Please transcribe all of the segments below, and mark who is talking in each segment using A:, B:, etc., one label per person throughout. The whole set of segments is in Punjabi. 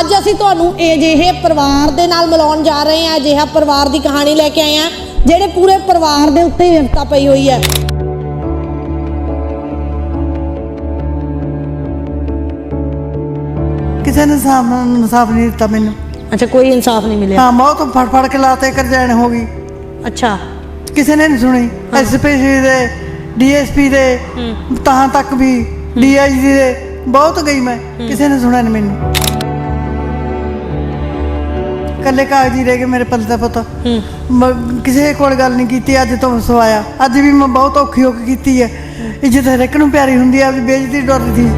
A: ਅੱਜ ਅਸੀਂ ਤੁਹਾਨੂੰ ਅਜਿਹੇ ਪਰਿਵਾਰ ਦੇ ਨਾਲ ਮਿਲਾਉਣ ਜਾ ਰਹੇ ਹਾਂ ਅਜਿਹਾ ਪਰਿਵਾਰ ਦੀ ਕਹਾਣੀ ਲੈ ਕੇ ਆਏ ਹਾਂ ਜਿਹੜੇ ਪੂਰੇ ਪਰਿਵਾਰ ਦੇ ਉੱਤੇ ਵਿਪਤਾ ਪਈ ਹੋਈ ਹੈ।
B: ਕਿਸੇ ਨੇ ਇਨਸਾਫ ਇਨਸਾਫ ਨਹੀਂ ਦਿੱਤਾ ਮੈਨੂੰ।
A: ਅੱਛਾ ਕੋਈ ਇਨਸਾਫ ਨਹੀਂ ਮਿਲਿਆ।
B: ਹਾਂ ਬਹੁਤ ਫੜ ਫੜ ਕੇ ਲਾਤੇ ਕਰਜੈਣ ਹੋ ਗਈ।
A: ਅੱਛਾ।
B: ਕਿਸੇ ਨੇ ਨਹੀਂ ਸੁਣੀ। ਐਸਪੀਸੀ ਦੇ ਡੀਐਸਪੀ ਦੇ ਤਾਂ ਤੱਕ ਵੀ ਡੀਆਈਜੀ ਦੇ ਬਹੁਤ ਗਈ ਮੈਂ। ਕਿਸੇ ਨੇ ਸੁਣਿਆ ਨਹੀਂ ਮੈਨੂੰ। ਕੱਲੇ ਕਾਗਜ਼ੀ ਰਹਿ ਗਏ ਮੇਰੇ ਪੱਲੇ ਦਾ ਪੁੱਤ। ਮ- ਕਿਸੇ ਕੋਲ ਗੱਲ ਨਹੀਂ ਕੀਤੀ ਅੱਜ ਤੋਂ ਸਵਾਇਆ। ਅੱਜ ਵੀ ਮੈਂ ਬਹੁਤ ਔਖੀ ਹੋ ਕੇ ਕੀਤੀ ਹੈ। ਇੱਜ਼ਤ ਹਰੇਕ ਨੂੰ ਪਿਆਰੀ ਹੁੰਦੀ ਹੈ ਵੀ ਬੇਇੱਜ਼ਤੀ ਡਰਦੀ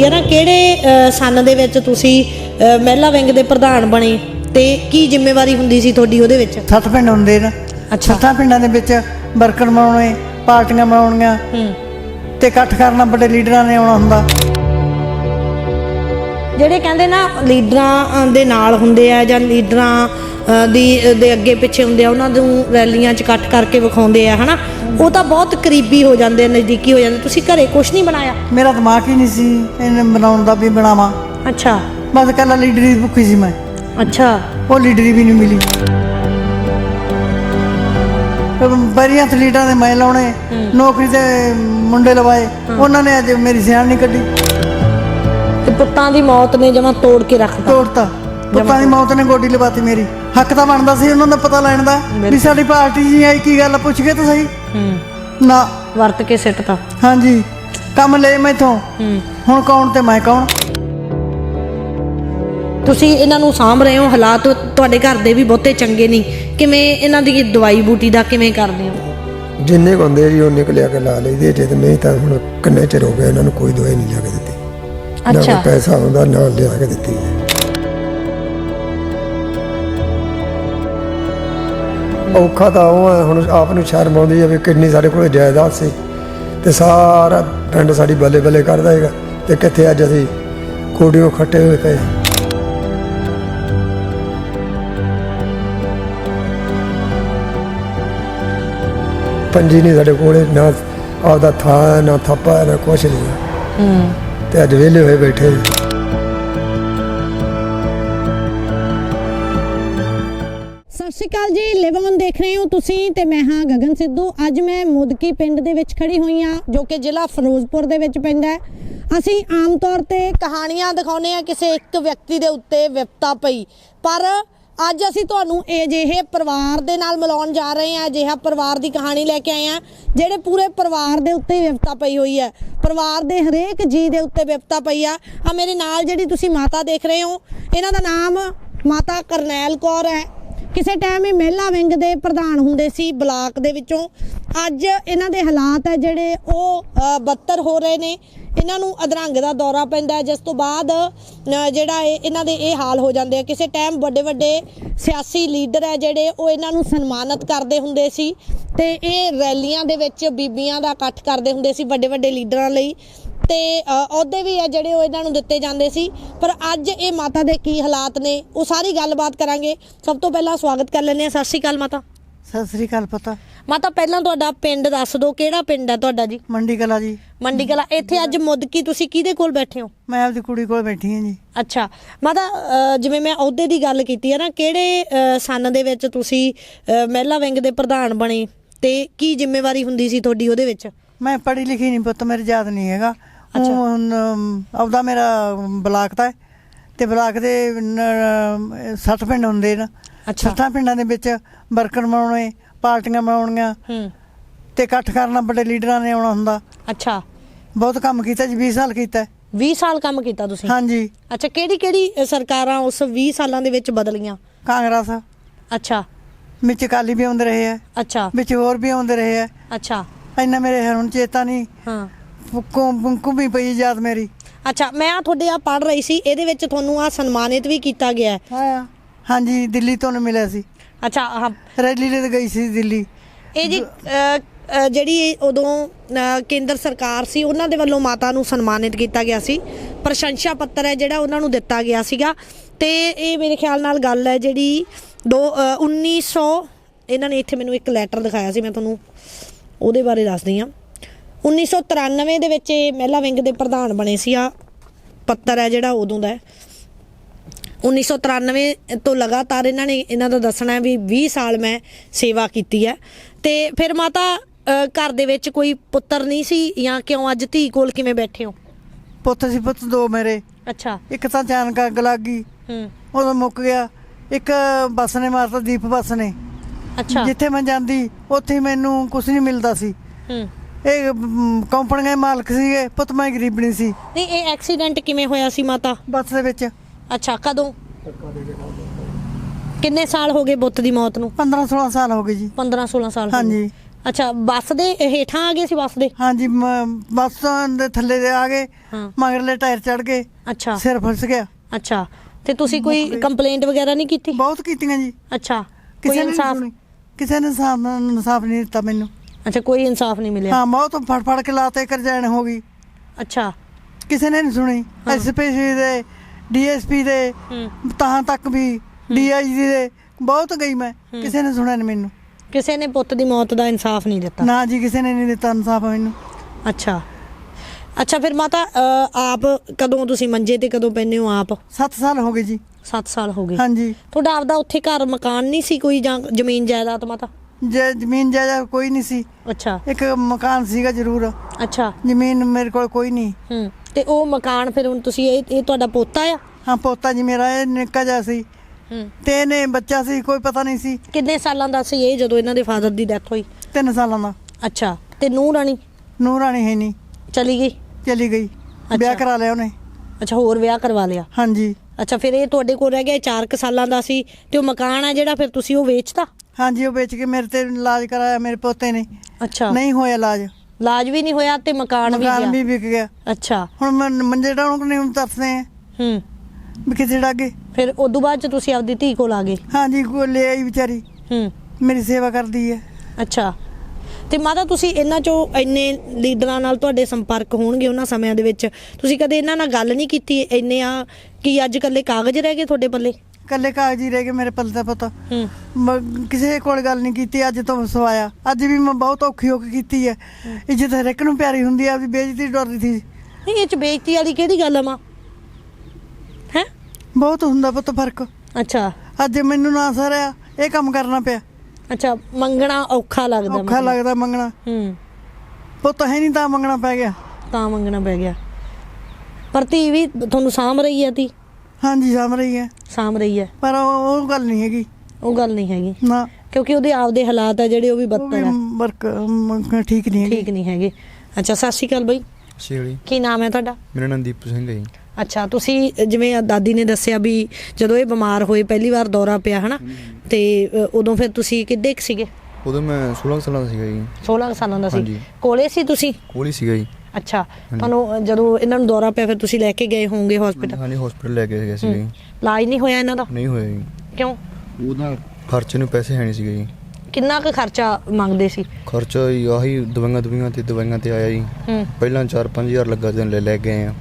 A: ਇਹ ਨਾ ਕਿਹੜੇ ਅ, ਸੰਨ ਦੇ ਵਿੱਚ ਤੁਸੀਂ ਮਹਿਲਾ ਵਿੰਗ ਦੇ ਪ੍ਰਧਾਨ ਬਣੇ ਤੇ ਕੀ ਜ਼ਿੰਮੇਵਾਰੀ ਹੁੰਦੀ ਸੀ ਤੁਹਾਡੀ ਉਹਦੇ ਵਿੱਚ?
B: ਸੱਤ ਪਿੰਡ ਹੁੰਦੇ ਨੇ।
A: ਅੱਛਾ।
B: ਸੱਤਾਂ ਪਿੰਡਾਂ ਦੇ ਵਿੱਚ ਵਰਕਰ ਬਣਾਉਣੇ ਪਾਰਟੀਆਂ ਬਣਾਉਣੀਆਂ
A: ਹੂੰ।
B: ਤੇ ਇਕੱਠ ਕਰਨਾ ਵੱਡੇ ਲੀਡਰਾਂ ਨੇ ਆਉਣਾ ਹੁੰਦਾ।
A: ਜਿਹੜੇ ਕਹਿੰਦੇ ਨਾ ਲੀਡਰਾਂ ਦੇ ਨਾਲ ਹੁੰਦੇ ਆ ਜਾਂ ਲੀਡਰਾਂ ਦੀ ਦੇ ਅੱਗੇ ਪਿੱਛੇ ਹੁੰਦੇ ਆ ਉਹਨਾਂ ਨੂੰ ਰੈਲੀਆਂ 'ਚ ਇਕੱਠ ਕਰਕੇ ਵਿਖਾਉਂਦੇ ਆ ਹਨਾ? ਉਹ ਤਾਂ ਬਹੁਤ ਕਰੀਬੀ ਹੋ ਜਾਂਦੇ ਆ ਨਜ਼ਦੀਕੀ ਹੋ ਜਾਂਦੇ ਤੁਸੀਂ ਘਰੇ ਕੁਝ ਨਹੀਂ ਬਣਾਇਆ?
B: ਮੇਰਾ ਦਿਮਾਗ ਹੀ ਨਹੀਂ ਸੀ ਇਹਨੇ ਬਣਾਉਣ ਦਾ ਵੀ ਬਣਾਵਾਂ।
A: ਅੱਛਾ।
B: ਬਸ ਕੱਲਾ ਲੀਡਰੀ ਦੀ ਭੁੱਖੀ ਸੀ ਮੈਂ।
A: ਅੱਛਾ।
B: ਉਹ ਲੀਡਰੀ ਵੀ ਨਹੀਂ ਮਿਲੀ। ਬਰੀਆਂ ਲੀਡਰਾਂ ਦੇ ਮੈਂ ਲਾਉਣੇ ਨੌਕਰੀ ਤੇ ਮੁੰਡੇ ਲਵਾਏ ਉਹਨਾਂ ਨੇ ਅੱਜ ਮੇਰੀ ਸਿਆਣ ਨਹੀਂ ਕੱਢੀ।
A: ਤੇ ਪੁੱਤਾਂ ਦੀ ਮੌਤ ਨੇ ਜਮਾ ਤੋੜ ਕੇ ਰੱਖਤਾ
B: ਤੋੜਤਾ। ਪੁੱਤਾਂ ਦੀ ਮੌਤ ਨੇ ਗੋਡੀ ਲਵਾਤੀ ਮੇਰੀ। ਹੱਕ ਤਾਂ ਬਣਦਾ ਸੀ ਉਹਨਾਂ ਦਾ ਪਤਾ ਲੈਣ ਦਾ। ਵੀ ਸਾਡੀ ਪਾਰਟੀ ਜੀ ਆਈ ਕੀ ਗੱਲ ਪੁੱਛ ਕੇ ਤਾਂ ਸਹੀ।
A: ਹੂੰ।
B: ਨਾ।
A: ਵਰਤ ਕੇ ਸਿੱਟਤਾ
B: ਹਾਂਜੀ। ਕੰਮ ਲੈ ਮੈਥੋਂ
A: ਹੂੰ।
B: ਹੁਣ ਕੌਣ ਤੇ ਮੈਂ ਕੌਣ?
A: ਤੁਸੀਂ ਇਹਨਾਂ ਨੂੰ ਸਾਂਭ ਰਹੇ ਹੋ ਹਾਲਾਤ ਤੁਹਾਡੇ ਘਰ ਦੇ ਵੀ ਬਹੁਤੇ ਚੰਗੇ ਨਹੀਂ। ਕਿਵੇਂ ਇਹਨਾਂ ਦੀ ਦਵਾਈ ਬੂਟੀ ਦਾ ਕਿਵੇਂ ਕਰਦੇ ਹੋ?
C: ਜਿੰਨੇ ਹੁੰਦੇ ਜੀ ਉਹਨੇ ਲਿਆ ਕੇ ਲਾ ਲਈਦੇ ਜੇ ਤੇ ਨਹੀਂ ਤਾਂ ਹੁਣ ਕਿੰਨੇ ਚਿਰ ਹੋ ਗਿਆ ਇਹਨਾਂ ਨੂੰ ਕੋਈ ਦਵਾਈ ਨਹੀਂ ਲਿਆ ਕੇ ਦਿੱਤੀ। ਨਾ ਕੋਈ
A: ਅੱਛਾ।
C: ਪੈਸਾ ਹੁੰਦਾ ਨਾ ਲਿਆ ਕੇ ਦਿੱਤੀ ਔਖਾ ਤਾਂ ਉਹ ਹੈ ਹੁਣ ਆਪ ਨੂੰ ਸ਼ਰਮ ਆਉਂਦੀ ਹੈ ਵੀ ਕਿੰਨੀ ਸਾਡੇ ਕੋਲ ਜਾਇਦਾਦ ਸੀ ਤੇ ਸਾਰਾ ਪਿੰਡ ਸਾਡੀ ਬੱਲੇ ਬੱਲੇ ਕਰਦਾ ਹੈਗਾ ਤੇ ਕਿੱਥੇ ਅੱਜ ਅਸੀਂ ਕੋਡੀਆਂ ਖੱਟੇ ਹੋਏ ਪਏ ਪੰਜੀ ਨਹੀਂ ਸਾਡੇ ਕੋਲੇ ਨਾ ਆਪਦਾ ਥਾਂ ਹੈ, ਨਾ ਥਾਪਾ ਹੈ, ਨਾ ਕੁਛ ਨਹੀਂ। ਹੈ।
A: ਹੂੰ।
C: ਤੇ ਅੱਜ ਵਿਹਲੇ ਹੋਏ ਬੈਠੇ
A: ਸਤਿ ਸ਼੍ਰੀ ਅਕਾਲ ਜੀ ਲਿਵ ਦੇਖ ਰਹੇ ਹੋ ਤੁਸੀਂ ਤੇ ਮੈਂ ਹਾਂ ਗਗਨ ਸਿੱਧੂ। ਅੱਜ ਮੈਂ ਮੁਦਕੀ ਪਿੰਡ ਦੇ ਵਿੱਚ ਖੜੀ ਹੋਈ ਹਾਂ, ਜੋ ਕਿ ਜ਼ਿਲ੍ਹਾ ਫਿਰੋਜ਼ਪੁਰ ਦੇ ਵਿੱਚ ਪੈਂਦਾ ਹੈ। ਅਸੀਂ ਆਮ ਤੌਰ ਤੇ ਕਹਾਣੀਆਂ ਦਿਖਾਉਂਦੇ ਆ ਕਿਸੇ ਇੱਕ ਵਿਅਕਤੀ ਦੇ ਉੱਤੇ ਵਿਪਤਾ ਪਈ। ਪਰ ਅੱਜ ਅਸੀਂ ਤੁਹਾਨੂੰ ਅਜਿਹੇ ਪਰਿਵਾਰ ਦੇ ਨਾਲ ਮਿਲਾਉਣ ਜਾ ਰਹੇ ਹਾਂ ਅਜਿਹਾ ਪਰਿਵਾਰ ਦੀ ਕਹਾਣੀ ਲੈ ਕੇ ਆਏ ਹਾਂ ਜਿਹੜੇ ਪੂਰੇ ਪਰਿਵਾਰ ਦੇ ਉੱਤੇ ਹੀ ਵਿਪਤਾ ਪਈ ਹੋਈ ਹੈ। ਪਰਿਵਾਰ ਦੇ ਹਰੇਕ ਜੀ ਦੇ ਉੱਤੇ ਵਿਪਤਾ ਪਈ ਆ। ਆ ਮੇਰੇ ਨਾਲ ਜਿਹੜੀ ਤੁਸੀਂ ਮਾਤਾ ਦੇਖ ਰਹੇ ਹੋ ਇਹਨਾਂ ਦਾ ਨਾਮ ਮਾਤਾ ਕਰਨੈਲ ਕੌਰ ਹੈ। ਕਿਸੇ ਟਾਈਮ ਇਹ ਮਹਿਲਾ ਵਿੰਗ ਦੇ ਪ੍ਰਧਾਨ ਹੁੰਦੇ ਸੀ ਬਲਾਕ ਦੇ ਵਿੱਚੋਂ। ਅੱਜ ਇਹਨਾਂ ਦੇ ਹਾਲਾਤ ਹੈ ਜਿਹੜੇ ਉਹ ਅ, ਬੱਤਰ ਹੋ ਰਹੇ ਨੇ। ਇਹਨਾਂ ਨੂੰ ਅਧਰੰਗ ਦਾ ਦੌਰਾ ਪੈਂਦਾ ਜਿਸ ਤੋਂ ਬਾਅਦ ਜਿਹੜਾ ਇਹ, ਇਹਨਾਂ ਦੇ ਇਹ ਹਾਲ ਹੋ ਜਾਂਦੇ ਆ। ਕਿਸੇ ਟਾਈਮ ਵੱਡੇ ਵੱਡੇ ਸਿਆਸੀ ਲੀਡਰ ਹੈ ਜਿਹੜੇ, ਉਹ ਇਹਨਾਂ ਨੂੰ ਸਨਮਾਨਿਤ ਕਰਦੇ ਹੁੰਦੇ ਸੀ ਤੇ ਇਹ ਰੈਲੀਆਂ ਦੇ ਵਿੱਚ ਬੀਬੀਆਂ ਦਾ ਇਕੱਠ ਕਰਦੇ ਹੁੰਦੇ ਸੀ ਵੱਡੇ ਵੱਡੇ ਲੀਡਰਾਂ ਲਈ। ਤੇ ਅਹੁਦੇ ਵੀ ਆ ਜਿਹੜੇ ਉਹ ਇਹਨਾਂ ਨੂੰ ਦਿੱਤੇ ਜਾਂਦੇ ਸੀ। ਪਰ ਅੱਜ ਇਹ ਮਾਤਾ ਦੇ ਕੀ ਹਾਲਾਤ ਨੇ, ਉਹ ਸਾਰੀ ਗੱਲਬਾਤ ਕਰਾਂਗੇ। ਸਭ ਤੋਂ ਪਹਿਲਾਂ ਸਵਾਗਤ ਕਰ ਲੈਂਦੇ ਆ ਸਤਿ ਸ਼੍ਰੀ ਅਕਾਲ ਮਾਤਾ।
B: ਸਤਿ ਸ੍ਰੀ ਅਕਾਲ ਪਤਾ।
A: ਮਾਤਾ ਪਹਿਲਾਂ ਤੁਹਾਡਾ ਪਿੰਡ ਦੱਸ ਦਿਓ ਕਿਹੜਾ ਪਿੰਡ ਹੈ ਤੁਹਾਡਾ ਜੀ?
B: ਮੰਡੀ ਕਲਾ ਜੀ।
A: ਮੰਡੀ ਕਲਾ ਇੱਥੇ ਅੱਜ ਮੁੱਦਕੀ ਤੁਸੀਂ ਕਿਹਦੇ ਕੋਲ ਬੈਠੇ ਹੋ?
B: ਮੈਂ ਆਪਦੀ ਕੁੜੀ ਕੋਲ ਬੈਠੀ ਹਾਂ ਜੀ।
A: ਅੱਛਾ ਮਾਤਾ ਅ, ਜਿਵੇਂ ਮੈਂ ਅਹੁਦੇ ਦੀ ਗੱਲ ਕੀਤੀ ਹੈ ਨਾ ਕਿਹੜੇ ਅ, ਸੰਨ ਦੇ ਵਿੱਚ ਤੁਸੀਂ ਅ, ਮਹਿਲਾ ਵਿੰਗ ਦੇ ਪ੍ਰਧਾਨ ਬਣੇ ਤੇ ਕੀ ਜ਼ਿੰਮੇਵਾਰੀ ਹੁੰਦੀ ਸੀ ਤੁਹਾਡੀ ਉਹਦੇ ਵਿੱਚ?
B: ਮੈਂ ਪੜ੍ਹੀ ਲਿਖੀ ਨਹੀਂ ਪੁੱਤ ਮੇਰੇ ਯਾਦ ਨਹੀਂ ਹੈਗਾ। ਹੁਣ ਅਮ, ਆਪਦਾ ਮੇਰਾ ਬਲਾਕ ਤਾਂ ਹੈ ਤੇ ਬਲਾਕ ਦੇ 60 ਪਿੰਡ ਹੁੰਦੇ ਨੇ।
A: ਅੱਛਾ।
B: ਸੱਤਾਂ ਪਿੰਡਾਂ ਦੇ ਵਿੱਚ ਵਰਕਰ ਬਣਾਉਣੇ ਪਾਰਟੀਆਂ ਬਣਾਉਣੀਆਂ।
A: ਹੂੰ।
B: ਤੇ ਇਕੱਠ ਕਰਨਾ ਵੱਡੇ ਲੀਡਰਾਂ ਨੇ ਆਉਣਾ ਹੁੰਦਾ।
A: ਅੱਛਾ।
B: ਬਹੁਤ ਕੰਮ ਕੀਤਾ ਜੀ 20 ਸਾਲ ਕੀਤਾ। ਹੈ।
A: 20 ਸਾਲ ਕੰਮ ਕੀਤਾ ਤੁਸੀਂ?
B: ਹਾਂਜੀ।
A: ਅੱਛਾ ਕਿਹੜੀ ਕਿਹੜੀ ਸਰਕਾਰਾਂ ਉਸ 20 ਸਾਲਾਂ ਦੇ ਵਿੱਚ ਬਦਲੀਆਂ?
B: ਕਾਂਗਰਸ।
A: ਅੱਛਾ।
B: ਵਿੱਚ ਅਕਾਲੀ ਵੀ ਆਉਂਦੇ ਰਹੇ ਆ।
A: ਅੱਛਾ।
B: ਵਿੱਚ ਹੋਰ ਵੀ ਆਉਂਦੇ ਰਹੇ ਆ।
A: ਅੱਛਾ।
B: ਇੰਨਾ ਮੇਰੇ ਹੁਣ ਚੇਤਾ ਨਹੀਂ।
A: ਹਾਂ।
B: ਫੁੱਕੋਂ ਘੁੰਮੀ ਪਈ ਯਾਦ ਮੇਰੀ।
A: ਅੱਛਾ ਮੈਂ ਆ ਤੁਹਾਡੇ ਆ ਪੜ ਰਹੀ ਸੀ ਇਹਦੇ ਵਿੱਚ ਤੁਹਾਨੂੰ ਆ ਸਨਮਾਨਿਤ ਵੀ ਕੀਤਾ ਗਿਆ। ਹੈ
B: ਆਇਆ ਹਾਂਜੀ ਦਿੱਲੀ ਤੋਂ ਮਿਲਿਆ ਸੀ।
A: ਅੱਛਾ ਹਾਂ।
B: ਰੈਲੀ ਲਈ ਤਾਂ ਗਈ ਸੀ ਦਿੱਲੀ।
A: ਇਹ ਜੀ ਅ, ਅ, ਜਿਹੜੀ ਉਦੋਂ ਅ, ਕੇਂਦਰ ਸਰਕਾਰ ਸੀ ਉਹਨਾਂ ਦੇ ਵੱਲੋਂ ਮਾਤਾ ਨੂੰ ਸਨਮਾਨਿਤ ਕੀਤਾ ਗਿਆ ਸੀ। ਪ੍ਰਸ਼ੰਸਾ ਪੱਤਰ ਹੈ ਜਿਹੜਾ ਉਹਨਾਂ ਨੂੰ ਦਿੱਤਾ ਗਿਆ ਸੀਗਾ। ਤੇ ਇਹ ਮੇਰੇ ਖਿਆਲ ਨਾਲ ਗੱਲ ਹੈ ਜਿਹੜੀ ਦੋ ਅ, 1900 ਇਹਨਾਂ ਨੇ ਇੱਥੇ ਮੈਨੂੰ ਇੱਕ ਲੈਟਰ ਦਿਖਾਇਆ ਸੀ ਮੈਂ ਤੁਹਾਨੂੰ ਉਹਦੇ ਬਾਰੇ ਦੱਸਦੀ ਹਾਂ। 1993 ਦੇ ਵਿੱਚ ਇਹ ਮਹਿਲਾ ਵਿੰਗ ਦੇ ਪ੍ਰਧਾਨ ਬਣੇ ਸੀ। ਆ ਪੱਤਰ ਹੈ ਜਿਹੜਾ ਉਦੋਂ ਦਾ ਹੈ। 1993 ਤੋਂ ਲਗਾਤਾਰ ਇਹਨਾਂ ਨੇ ਇਹਨਾਂ ਦਾ ਦੱਸਣਾ ਹੈ ਵੀ 20 ਸਾਲ ਮੈਂ ਸੇਵਾ ਕੀਤੀ ਹੈ। ਤੇ ਫਿਰ ਮਾਤਾ ਘਰ ਦੇ ਵਿੱਚ ਕੋਈ ਪੁੱਤਰ ਨਹੀਂ ਸੀ ਜਾਂ ਕਿਉਂ ਅੱਜ ਧੀ ਕੋਲ ਕਿਵੇਂ ਬੈਠੇ ਹੋ?
B: ਪੁੱਤ ਸੀ ਪੁੱਤ ਦੋ ਮੇਰੇ।
A: ਅੱਛਾ।
B: ਇੱਕ ਤਾਂ ਅਚਾਨਕ ਅੱਗ ਲੱਗ ਗਈ।
A: ਹੂੰ।
B: ਉਦੋਂ ਮੁੱਕ ਗਿਆ। ਇੱਕ ਬੱਸ ਨੇ ਮਾਰਤਾ ਦੀਪ ਬੱਸ ਨੇ।
A: ਅੱਛਾ।
B: ਜਿੱਥੇ ਮੈਂ ਜਾਂਦੀ ਉੱਥੇ ਮੈਨੂੰ ਕੁਝ ਨਹੀਂ ਮਿਲਦਾ ਸੀ।
A: ਹੂੰ।
B: ਇਹ ਕੰਪਨੀਆਂ ਦੇ ਮਾਲਕ ਸੀਗੇ। ਪੁੱਤ ਮੈਂ ਗਰੀਬਣੀ ਸੀ।
A: ਨਹੀਂ ਇਹ ਐਕਸੀਡੈਂਟ ਕਿਵੇਂ ਹੋਇਆ ਸੀ ਮਾਤਾ?
B: ਬੱਸ ਦੇ ਵਿੱਚ।
A: ਅੱਛਾ ਕਦੋਂ? ਕਿੰਨੇ ਸਾਲ ਹੋ ਗਏ ਬੁੱਤ ਦੀ ਮੌਤ ਨੂੰ?
B: 15 16 ਸਾਲ ਹੋ ਗਏ ਜੀ।
A: 15 16 ਸਾਲ ਹੋ ਗਏ।
B: ਹਾਂਜੀ।
A: ਅੱਛਾ ਬੱਸ ਦੇ ਹੇਠਾਂ ਆ ਗਏ ਸੀ ਬੱਸ ਦੇ?
B: ਹਾਂਜੀ ਮ- ਬੱਸ ਦੇ ਥੱਲੇ ਦੇ ਆ ਗਏ।
A: ਹਾਂ।
B: ਮਗਰਲੇ ਟਾਇਰ ਚੜ ਗਏ।
A: ਅੱਛਾ।
B: ਸਿਰ ਫਸ ਗਿਆ।
A: ਅੱਛਾ। ਤੇ ਤੁਸੀਂ ਕੋਈ ਕੰਪਲੇਂਟ ਵਗੈਰਾ ਨਹੀਂ ਕੀਤੀ?
B: ਬਹੁਤ ਕੀਤੀਆਂ ਜੀ।
A: ਅੱਛਾ। ਕੋਈ
B: ਕਿਸੇ ਨੇ
A: ਇਨਸਾਫ
B: ਕਿਸੇ ਨੇ ਇਨਸਾਫ ਇਨਸਾਫ ਨਹੀਂ ਦਿੱਤਾ ਮੈਨੂੰ।
A: ਅੱਛਾ ਕੋਈ ਇਨਸਾਫ ਨਹੀਂ ਮਿਲਿਆ?
B: ਹਾਂ ਬਹੁਤ ਫੜ ਫੜ ਕੇ ਲਾਤੇ ਕਰਜੈਣ ਹੋ ਗਈ।
A: ਅੱਛਾ।
B: ਕਿਸੇ ਨੇ ਨਹੀਂ ਸੁਣੀ। ਐਸਪੀਸੀ ਦੇ ਡੀਐਸਪੀ ਦੇ ਤਾਂ ਤੱਕ ਵੀ ਡੀਆਈਜੀ ਦੇ ਬਹੁਤ ਗਈ ਮੈਂ ਕਿਸੇ ਨੇ ਸੁਣਿਆ ਨਹੀਂ ਮੈਨੂੰ।
A: ਕਿਸੇ ਨੇ ਪੁੱਤ ਦੀ ਮੌਤ ਦਾ ਇਨਸਾਫ ਨਹੀਂ ਦਿੱਤਾ?
B: ਨਾ ਜੀ ਕਿਸੇ ਨੇ ਨਹੀਂ ਦਿੱਤਾ ਇਨਸਾਫ ਮੈਨੂੰ।
A: ਅੱਛਾ। ਅੱਛਾ ਫਿਰ ਮਾਤਾ ਆਪ ਕਦੋਂ ਤੁਸੀਂ ਮੰਜੇ ਤੇ ਕਦੋਂ ਪੈਂਦੇ ਹੋ ਆਪ?
B: 7 ਸਾਲ ਹੋ ਗਏ ਜੀ।
A: 7 ਸਾਲ ਹੋ ਗਏ।
B: ਹਾਂਜੀ।
A: ਤੁਹਾਡਾ ਆਪਦਾ ਉੱਥੇ ਘਰ ਮਕਾਨ ਨਹੀਂ ਸੀ ਕੋਈ ਜਾਂ ਜ਼ਮੀਨ ਜਾਇਦਾਦ ਮਾਤਾ?
B: ਜੇ ਜ਼ਮੀਨ ਜਾਇਦਾਦ ਕੋਈ ਨਹੀਂ ਸੀ।
A: ਅੱਛਾ।
B: ਇੱਕ ਮਕਾਨ ਸੀਗਾ ਜ਼ਰੂਰ।
A: ਅੱਛਾ।
B: ਜ਼ਮੀਨ ਮੇਰੇ ਕੋਲ ਕੋਈ ਨਹੀਂ।
A: ਹੂੰ। ਤੇ ਉਹ ਮਕਾਨ ਫਿਰ ਹੁਣ ਤੁਸੀਂ ਇਹ ਇਹ ਤੁਹਾਡਾ ਪੋਤਾ ਆ?
B: ਹਾਂ ਪੋਤਾ ਜੀ ਮੇਰਾ ਇਹ ਨਿੱਕਾ ਜਿਹਾ ਸੀ।
A: ਹੂੰ।
B: ਤੇ ਇਹਨੇ ਬੱਚਾ ਸੀ ਕੋਈ ਪਤਾ ਨਹੀਂ ਸੀ।
A: ਕਿੰਨੇ ਸਾਲਾਂ ਦਾ ਸੀ ਇਹ ਜਦੋਂ ਇਹਨਾਂ ਦੇ ਫਾਦਰ ਦੀ ਡੈਥ ਹੋਈ?
B: 3 ਸਾਲਾਂ ਦਾ।
A: ਅੱਛਾ। ਤੇ ਨੂੰਹ ਰਾਣੀ?
B: ਨੂੰਹ ਰਾਣੀ ਹੈ ਨਹੀਂ।
A: ਚਲੀ ਗਈ?
B: ਚਲੀ ਗਈ। ਵਿਆਹ ਕਰਾ ਲਿਆ ਉਹਨੇ।
A: ਅੱਛਾ ਹੋਰ ਵਿਆਹ ਕਰਵਾ ਲਿਆ?
B: ਹਾਂਜੀ।
A: ਅੱਛਾ ਫਿਰ ਇਹ ਤੁਹਾਡੇ ਕੋਲ ਰਹਿ ਗਿਆ 4 ਸਾਲਾਂ ਦਾ ਸੀ ਤੇ ਉਹ ਮਕਾਨ ਆ ਜਿਹੜਾ ਫਿਰ ਤੁਸੀਂ ਉਹ ਵੇਚਤਾ?
B: ਹਾਂਜੀ ਉਹ ਵੇਚ ਕੇ ਮੇਰੇ ਤੇ ਇਲਾਜ ਕਰਾਇਆ ਮੇਰੇ ਪੋਤੇ ਨੇ।
A: ਅੱਛਾ।
B: ਨਹੀਂ ਹੋਇਆ ਇਲਾਜ।
A: ਇਲਾਜ ਵੀ ਨਹੀਂ ਹੋਇਆ ਤੇ ਮਕਾਨ ਵੀ
B: ਮਕਾਨ
A: ਗਿਆ?
B: ਵੀ ਵਿਕ ਗਿਆ।
A: ਅੱਛਾ।
B: ਹੁਣ ਮੈਂ ਮੰਜੇ ਡਾਉਣ ਨੂੰ ਨਹੀਂ ਤਰਸਦੇ ਆ?
A: ਹੂੰ।
B: ਵੀ ਕਿੱਥੇ ਡਾਗੇ
A: ਫਿਰ ਉਦੋਂ ਬਾਅਦ ਚ ਤੁਸੀਂ ਆਪਦੀ ਧੀ ਕੋਲ ਆ ਗਏ?
B: ਹਾਂਜੀ ਕੋਈ ਲੈ ਆਈ ਵਿਚਾਰੀ।
A: ਹੂੰ।
B: ਮੇਰੀ ਸੇਵਾ ਕਰਦੀ ਹੈ
A: ਅੱਛਾ। ਤੇ ਮਾਤਾ ਤੁਸੀਂ ਇਹਨਾਂ ਚੋਂ ਇੰਨੇ ਲੀਡਰਾਂ ਨਾਲ ਤੁਹਾਡੇ ਸੰਪਰਕ ਹੋਣਗੇ ਉਹਨਾਂ ਸਮਿਆਂ ਦੇ ਵਿੱਚ? ਤੁਸੀਂ ਕਦੇ ਇਹਨਾਂ ਨਾਲ ਗੱਲ ਨਹੀਂ ਕੀਤੀ ਇੰਨੇ ਆ ਕਿ ਅੱਜ ਕੱਲੇ ਕਾਗਜ਼ ਰਹਿ ਗਏ ਤੁਹਾਡੇ ਪੱਲੇ?
B: ਕੱਲੇ ਕਾਗਜ਼ੀ ਰਹਿ ਗਏ ਮੇਰੇ ਪੱਲੇ ਦਾ ਪੁੱਤ।
A: ਹੂੰ।
B: ਕਿਸੇ ਕੋਲ ਗੱਲ ਨਹੀਂ ਕੀਤੀ ਅੱਜ ਤੋਂ ਸਵਾਇਆ। ਅੱਜ ਵੀ ਮੈਂ ਬਹੁਤ ਔਖੀ ਹੋ ਕੇ ਕੀਤੀ ਹੈ। ਇੱਜ਼ਤ ਹਰ ਇੱਕ ਨੂੰ ਪਿਆਰੀ ਹੁੰਦੀ ਹੈ ਆਪਦੀ ਬੇਇੱਜ਼ਤੀ ਡਰਦੀ ਸੀ।
A: ਨਹੀਂ ਇਹ ਚ ਬੇਇੱਜ਼ਤੀ ਵਾਲੀ ਕਿਹੜੀ ਗੱਲ ਆ ਮਾਂ? ਹੈ?
B: ਬਹੁਤ ਹੁੰਦਾ ਪੁੱਤ ਫ਼ਰਕ।
A: ਅੱਛਾ।
B: ਅੱਜ ਮੈਨੂੰ ਨਾ ਸਰਿਆ ਇਹ ਕੰਮ ਕਰਨਾ ਪਿਆ।
A: ਅੱਛਾ ਮੰਗਣਾ ਔਖਾ ਲੱਗਦਾ
B: ਔਖਾ। ਲੱਗਦਾ ਮੰਗਣਾ।
A: ਹੂੰ।
B: ਪੁੱਤ ਹੈ ਨਹੀਂ ਤਾਂ ਮੰਗਣਾ ਪੈ ਗਿਆ।
A: ਤਾਂ ਮੰਗਣਾ ਪੈ ਗਿਆ। ਪਰ ਧੀ ਵੀ ਤੁਹਾਨੂੰ ਸਾਂਭ ਰਹੀ ਹੈ ਤੀ
B: ਹਾਂਜੀ ਸਾਂਭ ਰਹੀ ਹੈ।
A: ਸਾਂਭ ਰਹੀ ਹੈ।
B: ਪਰ ਉਹ ਗੱਲ ਨਹੀਂ ਹੈਗੀ।
A: ਉਹ ਗੱਲ ਨਹੀਂ ਹੈਗੀ।
B: ਨਾ।
A: ਕਿਉਂਕਿ ਉਹਦੇ ਆਪਦੇ ਹਾਲਾਤ ਆ ਜਿਹੜੇ ਉਹ ਵੀ ਬੱਤਰ ਆ।
B: ਠੀਕ ਨਹੀਂ ਹੈਗੀ।
A: ਠੀਕ ਨਹੀਂ ਹੈਗੇ। ਅੱਛਾ ਸਤਿ ਸ਼੍ਰੀ ਅਕਾਲ ਬਈ।
D: ਸ਼ੇਲੀ।
A: ਕੀ ਨਾਮ ਹੈ ਤੁਹਾਡਾ?
D: ਮੇਰਾ ਨਾਮ ਦੀਪ ਸਿੰਘ ਹੈ ਜੀ।
A: ਅੱਛਾ ਤੁਸੀਂ ਜਿਵੇਂ ਆ ਦਾਦੀ ਨੇ ਦੱਸਿਆ ਵੀ ਜਦੋਂ ਇਹ ਬਿਮਾਰ ਹੋਏ ਪਹਿਲੀ ਵਾਰ ਦੌਰਾ ਪਿਆ ਹਨਾ? ਤੇ ਅ, ਉਦੋਂ ਫਿਰ ਤੁਸੀਂ ਕਿੱਡੇ ਕੁ ਸੀਗੇ?
D: ਉਦੋਂ ਮੈਂ 16 ਸਾਲਾਂ ਦਾ ਸੀਗਾ ਜੀ।
A: 16 ਕੁ ਸਾਲਾਂ ਦਾ ਸੀ।
D: ਹਾਂਜੀ।
A: ਕੋਲੇ ਸੀ ਤੁਸੀਂ?
D: ਕੋਲ ਹੀ ਸੀਗਾ ਜੀ।
A: ਅੱਛਾ ਤੁਹਾਨੂੰ ਅ, ਜਦੋਂ ਇਹਨਾਂ ਨੂੰ ਦੌਰਾ ਪਿਆ ਫਿਰ ਤੁਸੀਂ ਲੈ ਕੇ ਗਏ ਹੋਵੋਗੇ ਹਸਪੀਟਲ
D: ਹਾਂਜੀ ਹਸਪੀਟਲ ਲੈ ਕੇ ਗਏ ਸੀਗੇ ਜੀ।
A: ਇਲਾਜ ਨਹੀਂ ਹੋਇਆ ਇਹਨਾਂ ਦਾ?
D: ਨਹੀਂ ਹੋਇਆ ਜੀ।
A: ਕਿਉਂ?
D: ਉਹਦਾ ਖਰਚੇ ਨੂੰ ਪੈਸੇ ਹੈ ਨਹੀਂ ਸੀਗੇ ਜੀ।
A: ਕਿੰਨਾ ਕੁ ਖਰਚਾ ਮੰਗਦੇ ਸੀ?
D: ਖਰਚਾ ਜੀ ਆਹੀ ਦਵਾਈਆਂ ਦਵਾਈਆਂ ਤੇ ਦਵਾਈਆਂ ਤੇ ਆਇਆ ਜੀ।
A: ਹੂੰ।
D: ਪਹਿਲਾਂ 4-5000 ਲੱਗਾ ਜਦੋਂ ਲੈ ਲੈ ਗਏ ਆ।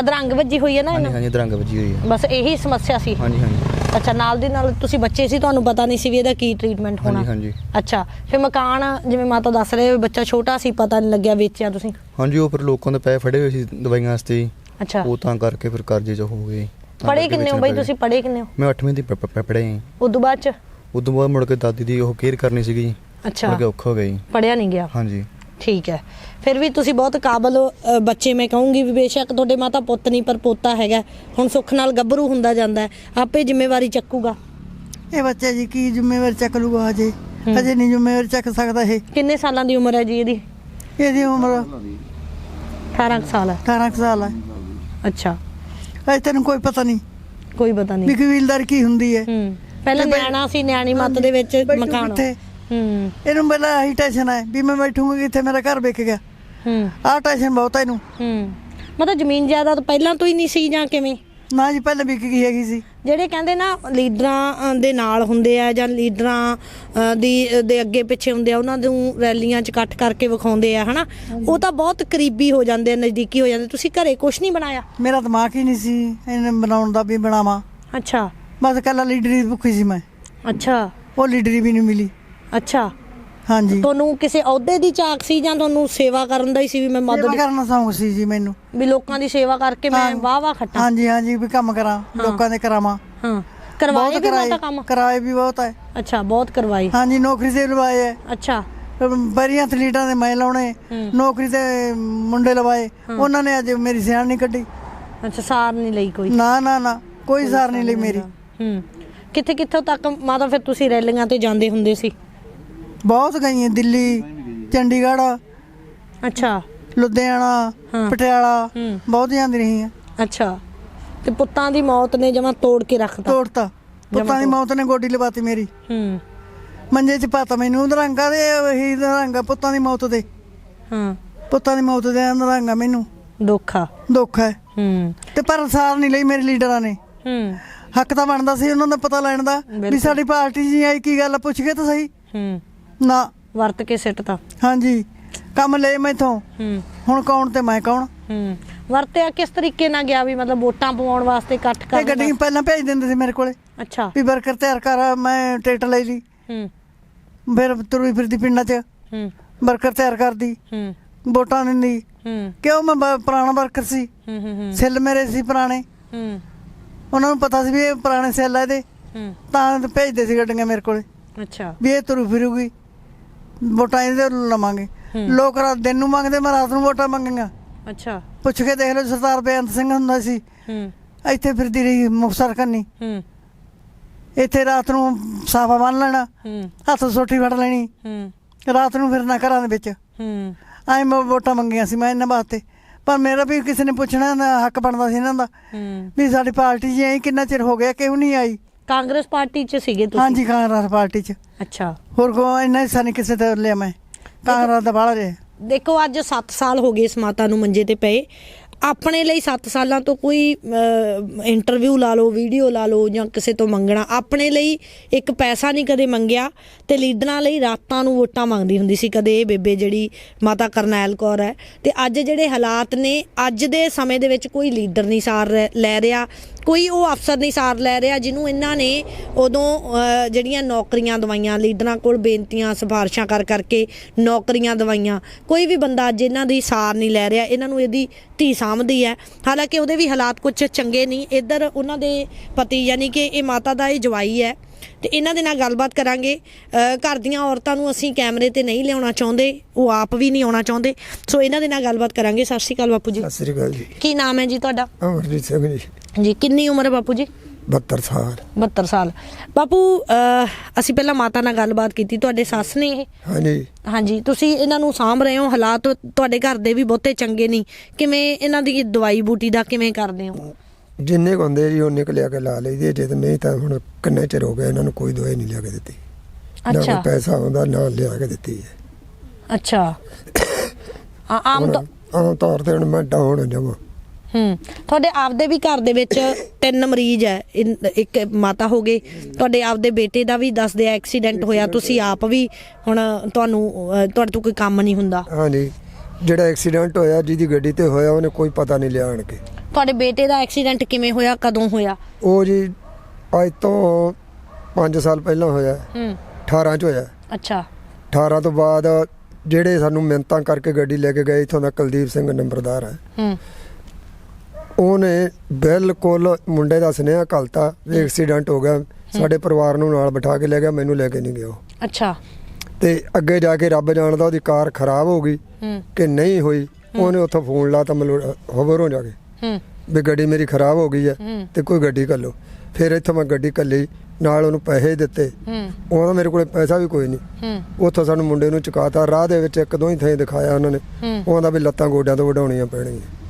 A: ਅਧਰੰਗ ਵੱਜੀ ਹੋਈ ਹੈ ਨਾ
D: ਹਾਂਜੀ
A: ਇਹਨਾਂ?
D: ਹਾਂਜੀ ਦਰੰਗ ਵੱਜੀ ਹੋਈ ਹੈ
A: ਬਸ ਇਹੀ ਸਮੱਸਿਆ ਸੀ।
D: ਹਾਂਜੀ ਹਾਂਜੀ।
A: ਅੱਛਾ ਨਾਲ ਦੀ ਨਾਲ ਤੁਸੀਂ ਬੱਚੇ ਸੀ ਤੁਹਾਨੂੰ ਪਤਾ ਨਹੀਂ ਸੀ ਵੀ ਇਹਦਾ ਕੀ ਟ੍ਰੀਟਮੈਂਟ ਹੋਣਾ।
D: ਹਾਂਜੀ ਹਾਂਜੀ।
A: ਅੱਛਾ ਫਿਰ ਮਕਾਨ ਜਿਵੇਂ ਮਾਤਾ ਦੱਸ ਰਹੇ ਹੋ, ਬੱਚਾ ਛੋਟਾ ਸੀ ਪਤਾ ਨਹੀਂ ਲੱਗਿਆ ਵੇਚਿਆ ਤੁਸੀਂ?
D: ਹਾਂਜੀ ਉਹ ਫਿਰ ਲੋਕਾਂ ਦੇ ਪੈਸੇ ਫੜੇ ਹੋਏ ਸੀ ਦਵਾਈਆਂ ਵਾਸਤੇ ਜੀ।
A: ਅੱਛਾ।
D: ਉਹ ਤਾਂ ਕਰਕੇ ਫਿਰ ਕਰਜ਼ੇ ਚ ਹੋ ਗਏ ਤਾਂ
A: ਪੜ੍ਹੇ
D: ਕਰਕੇ
A: ਕਿੰਨੇ ਹੋ
D: ਵੇਚਣਾ
A: ਬਈ। ਤੁਸੀਂ? ਪੜ੍ਹੇ ਕਿੰਨੇ ਹੋ?
D: ਮੈਂ 8ਵੀਂ ਦੀ ਪੜ੍ਹਿਆ ਜੀ।
A: ਉਦੋਂ ਬਾਅਦ ਚ?
D: ਉਦੋਂ ਬਾਅਦ ਮੁੜ ਕੇ ਦਾਦੀ ਦੀ ਉਹ ਕੇਅਰ ਕਰਨੀ ਸੀਗੀ ਜੀ।
A: ਅੱਛਾ।
D: ਮੁੜ ਕੇ ਔਖਾ ਹੋ ਗਿਆ ਜੀ।
A: ਪੜਿਆ ਨਹੀਂ ਗਿਆ?
D: ਹਾਂਜੀ।
A: ਠੀਕ ਹੈ। ਫਿਰ ਵੀ ਤੁਸੀਂ ਬਹੁਤ ਕਾਬਲ ਅ, ਬੱਚੇ ਮੈਂ ਕਹੂੰਗੀ ਵੀ ਬੇਸ਼ੱਕ ਤੁਹਾਡੇ ਮਾਤਾ ਪੁੱਤ ਨਹੀਂ ਪਰ ਪੋਤਾ ਹੈਗਾ। ਹੁਣ ਸੁੱਖ ਨਾਲ ਗੱਭਰੂ ਹੁੰਦਾ ਜਾਂਦਾ ਹੈ। ਆਪੇ ਜ਼ਿੰਮੇਵਾਰੀ ਚੱਕੂਗਾ।
B: ਇਹ ਬੱਚਾ ਜੀ ਕੀ ਜ਼ਿੰਮੇਵਾਰੀ ਚੱਕ ਲੂਗਾ ਹਜੇ? ਹਜੇ ਨਹੀਂ ਜ਼ਿੰਮੇਵਾਰੀ ਚੱਕ ਸਕਦਾ ਇਹ।
A: ਕਿੰਨੇ ਸਾਲਾਂ ਦੀ ਉਮਰ ਹੈ ਜੀ ਇਹਦੀ?
B: ਇਹਦੀ ਉਮਰ
A: 18 ਕੁ ਸਾਲ ਹੈ।
B: 18 ਕੁ ਸਾਲ ਹੈ।
A: ਅੱਛਾ।
B: ਅਜੇ ਤੈਨੂੰ ਕੋਈ ਪਤਾ ਨਹੀਂ।
A: ਕੋਈ ਪਤਾ
B: ਵੀ
A: ਨਹੀਂ
B: ਕਬੀਲਦਾਰ ਕੀ ਹੁੰਦੀ ਹੈ।
A: ਹੂੰ। ਪਹਿਲਾਂ ਨਿਆਣਾ ਸੀ ਨਿਆਣੀ ਮੱਤ ਦੇ ਵਿੱਚ
B: ਬੈਠੂ
A: ਮਕਾਨ
B: ਕਿੱਥੇ?
A: ਹੂੰ।
B: ਇਹਨੂੰ ਪਹਿਲਾਂ ਆਹੀ ਟੈਨਸ਼ਨ ਹੈ ਵੀ ਮੈਂ ਬੈਠੂੰਗੀ ਕਿੱਥੇ ਮੇਰਾ ਘਰ ਵਿਕ ਗਿਆ।
A: ਹੂੰ।
B: ਆਹ ਟੈਨਸ਼ਨ ਬਹੁਤ ਹੈ ਇਹਨੂੰ।
A: ਹੂੰ। ਮਤਲਬ ਜ਼ਮੀਨ ਜਾਇਦਾਦ ਪਹਿਲਾਂ ਤੋਂ ਹੀ ਨਹੀਂ ਸੀ ਜਾਂ ਕਿਵੇਂ?
B: ਨਾ ਜੀ ਪਹਿਲਾਂ ਵਿਕ ਗਈ ਹੈਗੀ ਸੀ।
A: ਜਿਹੜੇ ਕਹਿੰਦੇ ਨਾ ਲੀਡਰਾਂ ਅ, ਦੇ ਨਾਲ ਹੁੰਦੇ ਆ ਜਾਂ ਲੀਡਰਾਂ ਅ, ਦੀ ਦੇ ਅੱਗੇ ਪਿੱਛੇ ਹੁੰਦੇ ਆ ਉਹਨਾਂ ਨੂੰ ਰੈਲੀਆਂ 'ਚ ਇਕੱਠ ਕਰਕੇ ਵਿਖਾਉਂਦੇ ਆ ਹਨਾ? ਉਹ ਤਾਂ ਬਹੁਤ ਕਰੀਬੀ ਹੋ ਜਾਂਦੇ ਆ ਨਜ਼ਦੀਕੀ ਹੋ ਜਾਂਦੇ ਤੁਸੀਂ ਘਰੇ ਕੁਝ ਨਹੀਂ ਬਣਾਇਆ?
B: ਮੇਰਾ ਦਿਮਾਗ ਹੀ ਨਹੀਂ ਸੀ ਇਹਨੇ ਬਣਾਉਣ ਦਾ ਵੀ ਬਣਾਵਾਂ।
A: ਅੱਛਾ।
B: ਬਸ ਕੱਲਾ ਲੀਡਰੀ ਭੁੱਖੀ ਸੀ ਮੈਂ।
A: ਅੱਛਾ।
B: ਉਹ ਲੀਡਰੀ ਵੀ ਨਹੀਂ ਮਿਲੀ।
A: ਅੱਛਾ।
B: ਹਾਂਜੀ।
A: ਤੁਹਾਨੂੰ ਕਿਸੇ ਅਹੁਦੇ ਦੀ ਝਾਕ ਸੀ ਜਾਂ ਤੁਹਾਨੂੰ ਸੇਵਾ ਕਰਨ ਦਾ ਹੀ ਸੀ ਵੀ ਮੈਂ
B: ਸੇਵਾ
A: ਮਦਦ
B: ਕਰਨਾ ਸੌਂਗ ਸੀ ਜੀ ਮੈਨੂੰ।
A: ਵੀ ਲੋਕਾਂ ਦੀ ਸੇਵਾ ਕਰਕੇ ਮੈਂ। ਵਾਹ ਵਾਹ ਖੱਟਾਂ।
B: ਹਾਂਜੀ ਹਾਂਜੀ ਵੀ ਕੰਮ ਕਰਾਂ ਲੋਕਾਂ ਦੇ ਕਰਾਵਾਂ।
A: ਹਾਂ। ਕਰਵਾਏ ਵੀ ਮਾਤਾ ਕੰਮ?
B: ਕਰਾਏ ਵੀ ਬਹੁਤ ਹੈ
A: ਅੱਛਾ ਬਹੁਤ ਕਰਵਾਈ
B: ਹਾਂਜੀ ਨੌਕਰੀ ਤੇ ਲਵਾਏ ਹੈ
A: ਅੱਛਾ।
B: ਬਰੀਆਂ ਐਥਲੀਟਾਂ ਦੇ ਮੈਂ ਲਾਉਣੇ ਨੌਕਰੀ ਤੇ ਮੁੰਡੇ ਲਵਾਏ। ਉਹਨਾਂ ਨੇ ਅੱਜ ਮੇਰੀ ਸਿਆਣ ਨਹੀਂ ਕੱਢੀ।
A: ਅੱਛਾ ਸਾਰ ਨਹੀਂ ਲਈ ਕੋਈ।
B: ਨਾ ਨਾ ਨਾ ਕੋਈ ਸਾਰ ਨਹੀਂ ਲਈ ਮੇਰੀ।
A: ਹੂੰ। ਕਿੱਥੇ ਕਿੱਥੋਂ ਤੱਕ ਮਾਤਾ ਫਿਰ ਤੁਸੀਂ ਰੈਲੀਆਂ ਤੇ ਜਾਂਦੇ ਹੁੰਦੇ ਸੀ?
B: ਬਹੁਤ ਗਈਆਂ ਦਿੱਲੀ ਚੰਡੀਗੜ੍ਹ
A: ਅੱਛਾ।
B: ਲੁਧਿਆਣਾ
A: ਹਾਂ।
B: ਪਟਿਆਲਾ
A: ਹੂੰ।
B: ਬਹੁਤ ਜਾਂਦੀ ਰਹੀ ਆ
A: ਅੱਛਾ। ਤੇ ਪੁੱਤਾਂ ਦੀ ਮੌਤ ਨੇ ਜਮਾ ਤੋੜ ਕੇ ਰੱਖਤਾ?
B: ਤੋੜਤਾ। ਪੁੱਤਾਂ ਦੀ ਮੌਤ ਨੇ ਗੋਡੀ ਲਵਾਤੀ ਮੇਰੀ।
A: ਹੂੰ।
B: ਮੰਜੇ 'ਚ ਪਾਤਾ ਮੈਨੂੰ ਨਰੰਗਾ ਦੇ ਉਹੀ ਨਰੰਗਾ ਪੁੱਤਾਂ ਦੀ ਮੌਤ ਦੇ
A: ਹਾਂ।
B: ਪੁੱਤਾਂ ਦੀ ਮੌਤ ਦੇ ਨਰੰਗਾ ਮੈਨੂੰ।
A: ਦੋਖਾ
B: ਦੁੱਖ ਹੈ।
A: ਹੂੰ।
B: ਤੇ ਪਰ ਸਾਰ ਨਹੀਂ ਲਈ ਮੇਰੇ ਲੀਡਰਾਂ ਨੇ।
A: ਹੂੰ।
B: ਹੱਕ ਤਾਂ ਬਣਦਾ ਸੀ ਉਹਨਾਂ ਦਾ ਪਤਾ ਲੈਣ ਦਾ ਵੀ। ਸਾਡੀ ਪਾਰਟੀ ਜੀ ਆਈ ਕੀ ਗੱਲ ਪੁੱਛ ਕੇ ਤਾਂ ਸਹੀ।
A: ਹੂੰ।
B: ਨਾ।
A: ਵਰਤ ਕੇ ਸਿੱਟਤਾ
B: ਹਾਂਜੀ। ਕੰਮ ਲੈ ਮੈਥੋਂ।
A: ਹੂੰ।
B: ਹੁਣ ਕੌਣ ਤੇ ਮੈਂ ਕੌਣ?
A: ਹੂੰ। ਵਰਤਿਆ ਕਿਸ ਤਰੀਕੇ ਨਾਲ ਗਿਆ ਵੀ ਮਤਲਬ ਵੋਟਾਂ ਪਵਾਉਣ ਵਾਸਤੇ ਇਕੱਠ
B: ਇਹ
A: ਕਰਨ?
B: ਗੱਡੀ ਪਹਿਲਾਂ ਭੇਜ ਦਿੰਦੇ ਸੀ ਮੇਰੇ ਕੋਲੇ?
A: ਅੱਛਾ।
B: ਵੀ ਵਰਕਰ ਤਿਆਰ ਕਰ ਮੈਂ ਟਿਕਟ ਲੈ ਲਈ।
A: ਹੂੰ।
B: ਫਿਰ ਤੁਰੀ ਫਿਰਦੀ ਪਿੰਡਾਂ 'ਚ।
A: ਹੂੰ।
B: ਵਰਕਰ ਤਿਆਰ ਕਰਦੀ।
A: ਹੂੰ।
B: ਵੋਟਾਂ ਦਿੰਦੀ।
A: ਹੂੰ।
B: ਕਿਉਂ? ਮੈਂ ਪੁਰਾਣਾ ਵਰਕਰ ਸੀ।
A: ਹੂੰ ਹੂੰ ਹੂੰ।
B: ਸੈੱਲ ਮੇਰੇ ਸੀ ਪੁਰਾਣੇ।
A: ਹੂੰ।
B: ਉਹਨਾਂ ਨੂੰ ਪਤਾ ਸੀ ਵੀ ਇਹ ਪੁਰਾਣੇ ਸੈੱਲ ਆ ਇਹਦੇ।
A: ਹੂੰ।
B: ਤਾਂ ਭੇਜਦੇ ਸੀ ਗੱਡੀਆਂ ਮੇਰੇ ਕੋਲੇ।
A: ਅੱਛਾ।
B: ਵੀ ਇਹ ਤੁਰੂ ਫਿਰੂਗੀ। ਵੋਟਾਂ ਇਹਦੇ ਲਵਾਂਗੇ। ਲੋਕ ਰਾਤ ਦਿਨ ਨੂੰ ਮੰਗਦੇ ਮੈਂ ਰਾਤ ਨੂੰ ਵੋਟਾਂ ਮੰਗਾਂਗਾ
A: ਅੱਛਾ।
B: ਪੁੱਛ ਕੇ ਦੇਖ ਲਓ ਸਰਦਾਰ ਬੇਅੰਤ ਸਿੰਘ ਹੁੰਦਾ ਸੀ।
A: ਹੂੰ।
B: ਇੱਥੇ ਫਿਰਦੀ ਰਹੀ ਮੁਕਤਸਰ ਕੰਨੀ।
A: ਹੂੰ।
B: ਇੱਥੇ ਰਾਤ ਨੂੰ ਸਾਫਾ ਬੰਨ ਲੈਣਾ।
A: ਹੂੰ।
B: ਹੱਥ ਸੋਟੀ ਫੜ ਲੈਣੀ।
A: ਹੂੰ।
B: ਰਾਤ ਨੂੰ ਫਿਰਨਾ ਘਰਾਂ ਦੇ ਵਿੱਚ।
A: ਹੂੰ।
B: ਐਂ ਮੈਂ ਵੋਟਾਂ ਮੰਗੀਆਂ ਸੀ ਮੈਂ ਇਹਨਾਂ ਵਾਸਤੇ। ਪਰ ਮੇਰਾ ਵੀ ਕਿਸੇ ਨੇ ਪੁੱਛਣਾ ਨਾ ਹੱਕ ਬਣਦਾ ਸੀ ਇਹਨਾਂ ਦਾ।
A: ਹੂੰ।
B: ਵੀ ਸਾਡੀ ਪਾਰਟੀ ਜੀ ਆਈ ਕਿੰਨਾ ਚਿਰ ਹੋ ਗਿਆ ਕਿਉਂ ਨਹੀਂ ਆਈ?
A: ਕਾਂਗਰਸ ਪਾਰਟੀ 'ਚ ਸੀਗੇ ਤੁਸੀਂ?
B: ਹਾਂਜੀ ਕਾਂਗਰਸ ਪਾਰਟੀ 'ਚ।
A: ਅੱਛਾ।
B: ਹੋਰ ਕੋ ਇੰਨਾ ਹਿੱਸਾ ਨਹੀਂ ਕਿਸੇ ਤੇ ਲਿਆ ਮੈਂ। ਕਾਂਗਰਸ ਦਾ ਬਾਹਲਾ ਰਿਹਾ।
A: ਦੇਖੋ ਅੱਜ 7 ਸਾਲ ਹੋ ਗਏ ਇਸ ਮਾਤਾ ਨੂੰ ਮੰਜੇ ਤੇ ਪਏ। ਆਪਣੇ ਲਈ 7 ਸਾਲਾਂ ਤੋਂ ਕੋਈ ਇੰਟਰਵਿਊ ਲਾ ਲਓ ਵੀਡੀਓ ਲਾ ਲਓ ਜਾਂ ਕਿਸੇ ਤੋਂ ਮੰਗਣਾ, ਆਪਣੇ ਲਈ ਇੱਕ ਪੈਸਾ ਨਹੀਂ ਕਦੇ ਮੰਗਿਆ ਤੇ ਲੀਡਰਾਂ ਲਈ ਰਾਤਾਂ ਨੂੰ ਵੋਟਾਂ ਮੰਗਦੀ ਹੁੰਦੀ ਸੀ ਕਦੇ ਇਹ ਬੇਬੇ ਜਿਹੜੀ ਮਾਤਾ ਕਰਨੈਲ ਕੌਰ ਹੈ। ਤੇ ਅੱਜ ਜਿਹੜੇ ਹਾਲਾਤ ਨੇ, ਅੱਜ ਦੇ ਸਮੇਂ ਦੇ ਵਿੱਚ ਕੋਈ ਲੀਡਰ ਨਹੀਂ ਸਾਰ ਰਹਿ- ਲੈ ਰਿਹਾ, ਕੋਈ ਉਹ ਅਫਸਰ ਨਹੀਂ ਸਾਰ ਲੈ ਰਿਹਾ ਜਿਹਨੂੰ ਇਹਨਾਂ ਨੇ ਉਦੋਂ ਜਿਹੜੀਆਂ ਨੌਕਰੀਆਂ ਦਵਾਈਆਂ, ਲੀਡਰਾਂ ਕੋਲ ਬੇਨਤੀਆਂ, ਸਿਫਾਰਿਸ਼ਾਂ ਕਰ ਕਰਕੇ ਨੌਕਰੀਆਂ ਦਵਾਈਆਂ, ਕੋਈ ਵੀ ਬੰਦਾ ਅੱਜ ਇਹਨਾਂ ਦੀ ਸਾਰ ਨਹੀਂ ਲੈ ਰਿਹਾ, ਇਹਨਾਂ ਨੂੰ ਇਹਦੀ ਧੀ ਸਾਂਭਦੀ ਹੈ। ਹਾਲਾਂਕਿ ਉਹਦੇ ਵੀ ਹਾਲਾਤ ਕੁਝ ਚੰਗੇ ਨਹੀਂ। ਇੱਧਰ ਉਹਨਾਂ ਦੇ ਪਤੀ ਯਾਨੀ ਕਿ ਇਹ ਮਾਤਾ ਦਾ ਇਹ ਜਵਾਈ ਹੈ। ਤੇ ਇਹਨਾਂ ਦੇ ਨਾਲ ਗੱਲਬਾਤ ਕਰਾਂਗੇ। ਘਰ ਦੀਆਂ ਔਰਤਾਂ ਨੂੰ ਅਸੀਂ ਕੈਮਰੇ ਤੇ ਨਹੀਂ ਲਿਆਉਣਾ ਚਾਹੁੰਦੇ। ਉਹ ਆਪ ਵੀ ਨਹੀਂ ਆਉਣਾ ਚਾਹੁੰਦੇ। ਸੋ ਇਹਨਾਂ ਦੇ ਨਾਲ ਗੱਲਬਾਤ ਕਰਾਂਗੇ। ਸਤਿ ਸ਼੍ਰੀ ਅਕਾਲ ਬਾਪੂ ਜੀ।
C: ਸਤਿ ਸ੍ਰੀ ਅਕਾਲ ਜੀ।
A: ਕੀ ਨਾਮ ਹੈ ਜੀ ਤੁਹਾਡਾ?
C: ਅਮਰਜੀਤ ਸਿੰਘ ਜੀ।
A: ਜੀ ਕਿੰਨੀ ਉਮਰ ਹੈ ਬਾਪੂ ਜੀ?
C: 72 ਸਾਲ।
A: 72 ਸਾਲ। ਬਾਪੂ ਅਹ, ਅਸੀਂ ਪਹਿਲਾਂ ਮਾਤਾ ਨਾਲ ਗੱਲਬਾਤ ਕੀਤੀ ਤੁਹਾਡੇ ਸੱਸ ਨੇ ਇਹ?
C: ਹਾਂਜੀ।
A: ਹਾਂਜੀ ਤੁਸੀਂ ਇਹਨਾਂ ਨੂੰ ਸਾਂਭ ਰਹੇ ਹੋ ਹਾਲਾਤ ਤੁਹਾਡੇ ਘਰ ਦੇ ਵੀ ਬਹੁਤੇ ਚੰਗੇ ਨਹੀਂ ਕਿਵੇਂ ਇਹਨਾਂ ਦੀ ਦਵਾਈ ਬੂਟੀ ਦਾ ਕਿਵੇਂ ਕਰਦੇ ਹੋ?
C: ਜਿੰਨੇ ਕੁ ਹੁੰਦੇ ਜੀ ਉਹਨੇ ਕੁ ਲਿਆ ਕੇ ਲਾ ਲਈਦੀ ਜੇ ਤੇ ਨਹੀਂ ਤਾਂ ਹੁਣ ਕਿੰਨੇ ਚਿਰ ਹੋ ਗਿਆ ਇਹਨਾਂ ਨੂੰ ਕੋਈ ਦਵਾਈ ਨਹੀਂ ਲਿਆ ਕੇ ਦਿੱਤੀ। ਨਾ
A: ਅੱਛਾ।
C: ਪੈਸਾ ਆਉਂਦਾ ਨਾ ਲਿਆ ਕੇ ਦਿੱਤੀ ਹੈ।
A: ਅੱਛਾ। ਆ- ਆਮ
C: ਹੁਣ
A: ਤੌ-
C: ਆਮ ਤੌਰ ਤੇ ਹੁਣ ਮੈਂ ਡਾਊਨ ਜਾਵਾਂ
A: ਹੂੰ। ਤੁਹਾਡੇ ਆਪਦੇ ਵੀ ਘਰ ਦੇ ਵਿੱਚ ਤਿੰਨ ਮਰੀਜ਼ ਹੈ। ਇਨ- ਇੱਕ ਮਾਤਾ ਹੋ ਗਏ ਤੁਹਾਡੇ ਆਪਦੇ ਬੇਟੇ ਦਾ ਵੀ ਦੱਸਦੇ ਆ ਐਕਸੀਡੈਂਟ ਹੋਇਆ। ਤੁਸੀਂ ਆਪ ਵੀ ਹੁਣ ਤੁਹਾਨੂੰ ਅਹ, ਤੁਹਾਡੇ ਤੋਂ ਕੋਈ ਕੰਮ ਨਹੀਂ ਹੁੰਦਾ।
C: ਹਾਂਜੀ। ਜਿਹੜਾ ਐਕਸੀਡੈਂਟ ਹੋਇਆ ਜਿਹਦੀ ਗੱਡੀ ਤੇ ਹੋਇਆ ਉਹਨੇ ਕੋਈ ਪਤਾ ਨਹੀਂ ਲਿਆ ਆਣ ਕੇ।
A: ਤੁਹਾਡੇ ਬੇਟੇ ਦਾ ਐਕਸੀਡੈਂਟ ਕਿਵੇਂ ਹੋਇਆ? ਕਦੋਂ ਹੋਇਆ?
C: ਉਹ ਜੀ ਅੱਜ ਤੋਂ 5 ਸਾਲ ਪਹਿਲਾਂ ਹੋਇਆ।
A: ਹੂੰ।
C: 18 ਚ ਹੋਇਆ।
A: ਅੱਛਾ।
C: 18 ਤੋਂ ਬਾਅਦ ਜਿਹੜੇ ਸਾਨੂੰ ਮਿੰਤਾਂ ਕਰਕੇ ਗੱਡੀ ਲੈ ਕੇ ਗਏ ਇਥੋਂ ਦਾ ਕੁਲਦੀਪ ਸਿੰਘ ਨੰਬਰਦਾਰ ਹੈ।
A: ਹੂੰ।
C: ਉਹਨੇ ਬਿਲਕੁਲ ਮੁੰਡੇ ਦਾ ਸੁਨੇਹਾ ਘਲਤਾ ਵੀ ਐਕਸੀਡੈਂਟ ਹੋ ਗਿਆ ਸਾਡੇ ਪਰਿਵਾਰ ਨੂੰ ਨਾਲ ਬਿਠਾ ਕੇ ਲੈ ਗਿਆ ਮੈਨੂੰ ਲੈ ਕੇ ਨਹੀਂ ਗਿਆ ਉਹ।
A: ਅੱਛਾ।
C: ਤੇ ਅੱਗੇ ਜਾ ਕੇ ਰੱਬ ਜਾਣਦਾ ਉਹਦੀ ਕਾਰ ਖਰਾਬ ਹੋ ਗਈ ਕਿ ਨਹੀਂ ਹੋਈ ਉਹਨੇ ਉੱਥੋਂ ਫੋਨ ਲਾਤਾ ਖਬਰ ਹੋ ਜਾ ਕੇ
A: ਹੂੰ।
C: ਵੀ ਗੱਡੀ ਮੇਰੀ ਖਰਾਬ ਹੋ ਗਈ ਹੈ। ਤੇ ਕੋਈ ਗੱਡੀ ਕੱਲੋ ਫਿਰ ਇੱਥੋਂ ਮੈਂ ਗੱਡੀ ਕੱਲੀ ਨਾਲ ਉਹਨੂੰ ਪੈਸੇ ਦਿੱਤੇ।
A: ਹੂੰ।
C: ਉਹਦਾ ਮੇਰੇ ਕੋਲੇ ਪੈਸਾ ਵੀ ਕੋਈ ਨਹੀਂ।
A: ਹੂੰ।
C: ਉੱਥੋਂ ਸਾਨੂੰ ਮੁੰਡੇ ਨੂੰ ਚੁਕਾਤਾ ਰਾਹ ਦੇ ਵਿੱਚ ਇੱਕ ਦੋ ਹੀ ਥਾਂ ਦਿਖਾਇਆ ਉਹਨਾਂ ਨੇ। ਉਹਦਾ ਵੀ ਲੱਤਾਂ ਗੋਡਿਆਂ ਤੋਂ ਵਡਾਉਣੀਆਂ ਪੈਣਗੀਆਂ।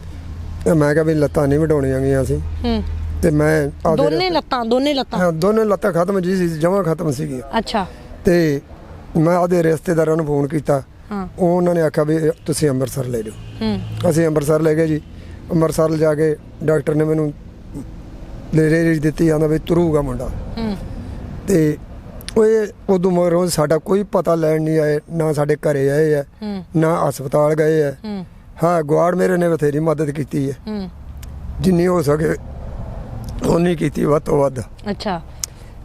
C: ਤੇ ਮੈਂ ਕਿਹਾ ਵੀ ਲੱਤਾਂ ਨਹੀਂ ਵਡਾਉਣੀਆਂ ਗਈਆਂ ਸੀ।
A: ਹੂੰ।
C: ਤੇ ਮੈਂ ਆਪਦੇ
A: ਦੋਨੇ ਲੱਤਾਂ ਦੋਨੇ ਲੱਤਾਂ?
C: ਹਾਂ ਦੋਨੇ ਲੱਤਾਂ ਖਤਮ ਜੀ ਸੀ ਜਮਾਂ ਖਤਮ ਸੀਗੀਆਂ।
A: ਅੱਛਾ।
C: ਤੇ ਮੈਂ ਆਪਦੇ ਰਿਸ਼ਤੇਦਾਰਾਂ ਨੂੰ ਫੋਨ ਕੀਤਾ।
A: ਹਾਂ।
C: ਉਹ ਉਹਨਾਂ ਨੇ ਆਖਿਆ ਵੀ ਤੁਸੀਂ ਅੰਮ੍ਰਿਤਸਰ ਲੈ ਜਾਓ।
A: ਹੂੰ।
C: ਅਸੀਂ ਅੰਮ੍ਰਿਤਸਰ ਲੈ ਗਏ ਜੀ। ਅੰਮ੍ਰਿਤਸਰ ਜਾ ਕੇ ਡਾਕਟਰ ਨੇ ਮੈਨੂੰ ਲੇਰੇ ਦਿੱਤੀ ਆਂਦਾ ਵੀ ਤੁਰੂਗਾ ਮੁੰਡਾ।
A: ਹੂੰ।
C: ਤੇ ਉਹ ਇਹ ਉਦੋਂ ਮਗਰੋਂ ਸਾਡਾ ਕੋਈ ਪਤਾ ਲੈਣ ਨਹੀਂ ਆਏ ਨਾ ਸਾਡੇ ਘਰੇ ਆਏ ਆ
A: ਹੂੰ।
C: ਨਾ ਹਸਪਤਾਲ ਗਏ ਆ।
A: ਹੂੰ।
C: ਹਾਂ ਗਵਾੜ ਮੇਰੇ ਨੇ ਬਥੇਰੀ ਮਦਦ ਕੀਤੀ ਹੈ।
A: ਹੂੰ।
C: ਜਿੰਨੀ ਹੋ ਸਕੇ ਉਨੀ ਕੀਤੀ ਵੱਧ ਤੋਂ ਵੱਧ।
A: ਅੱਛਾ।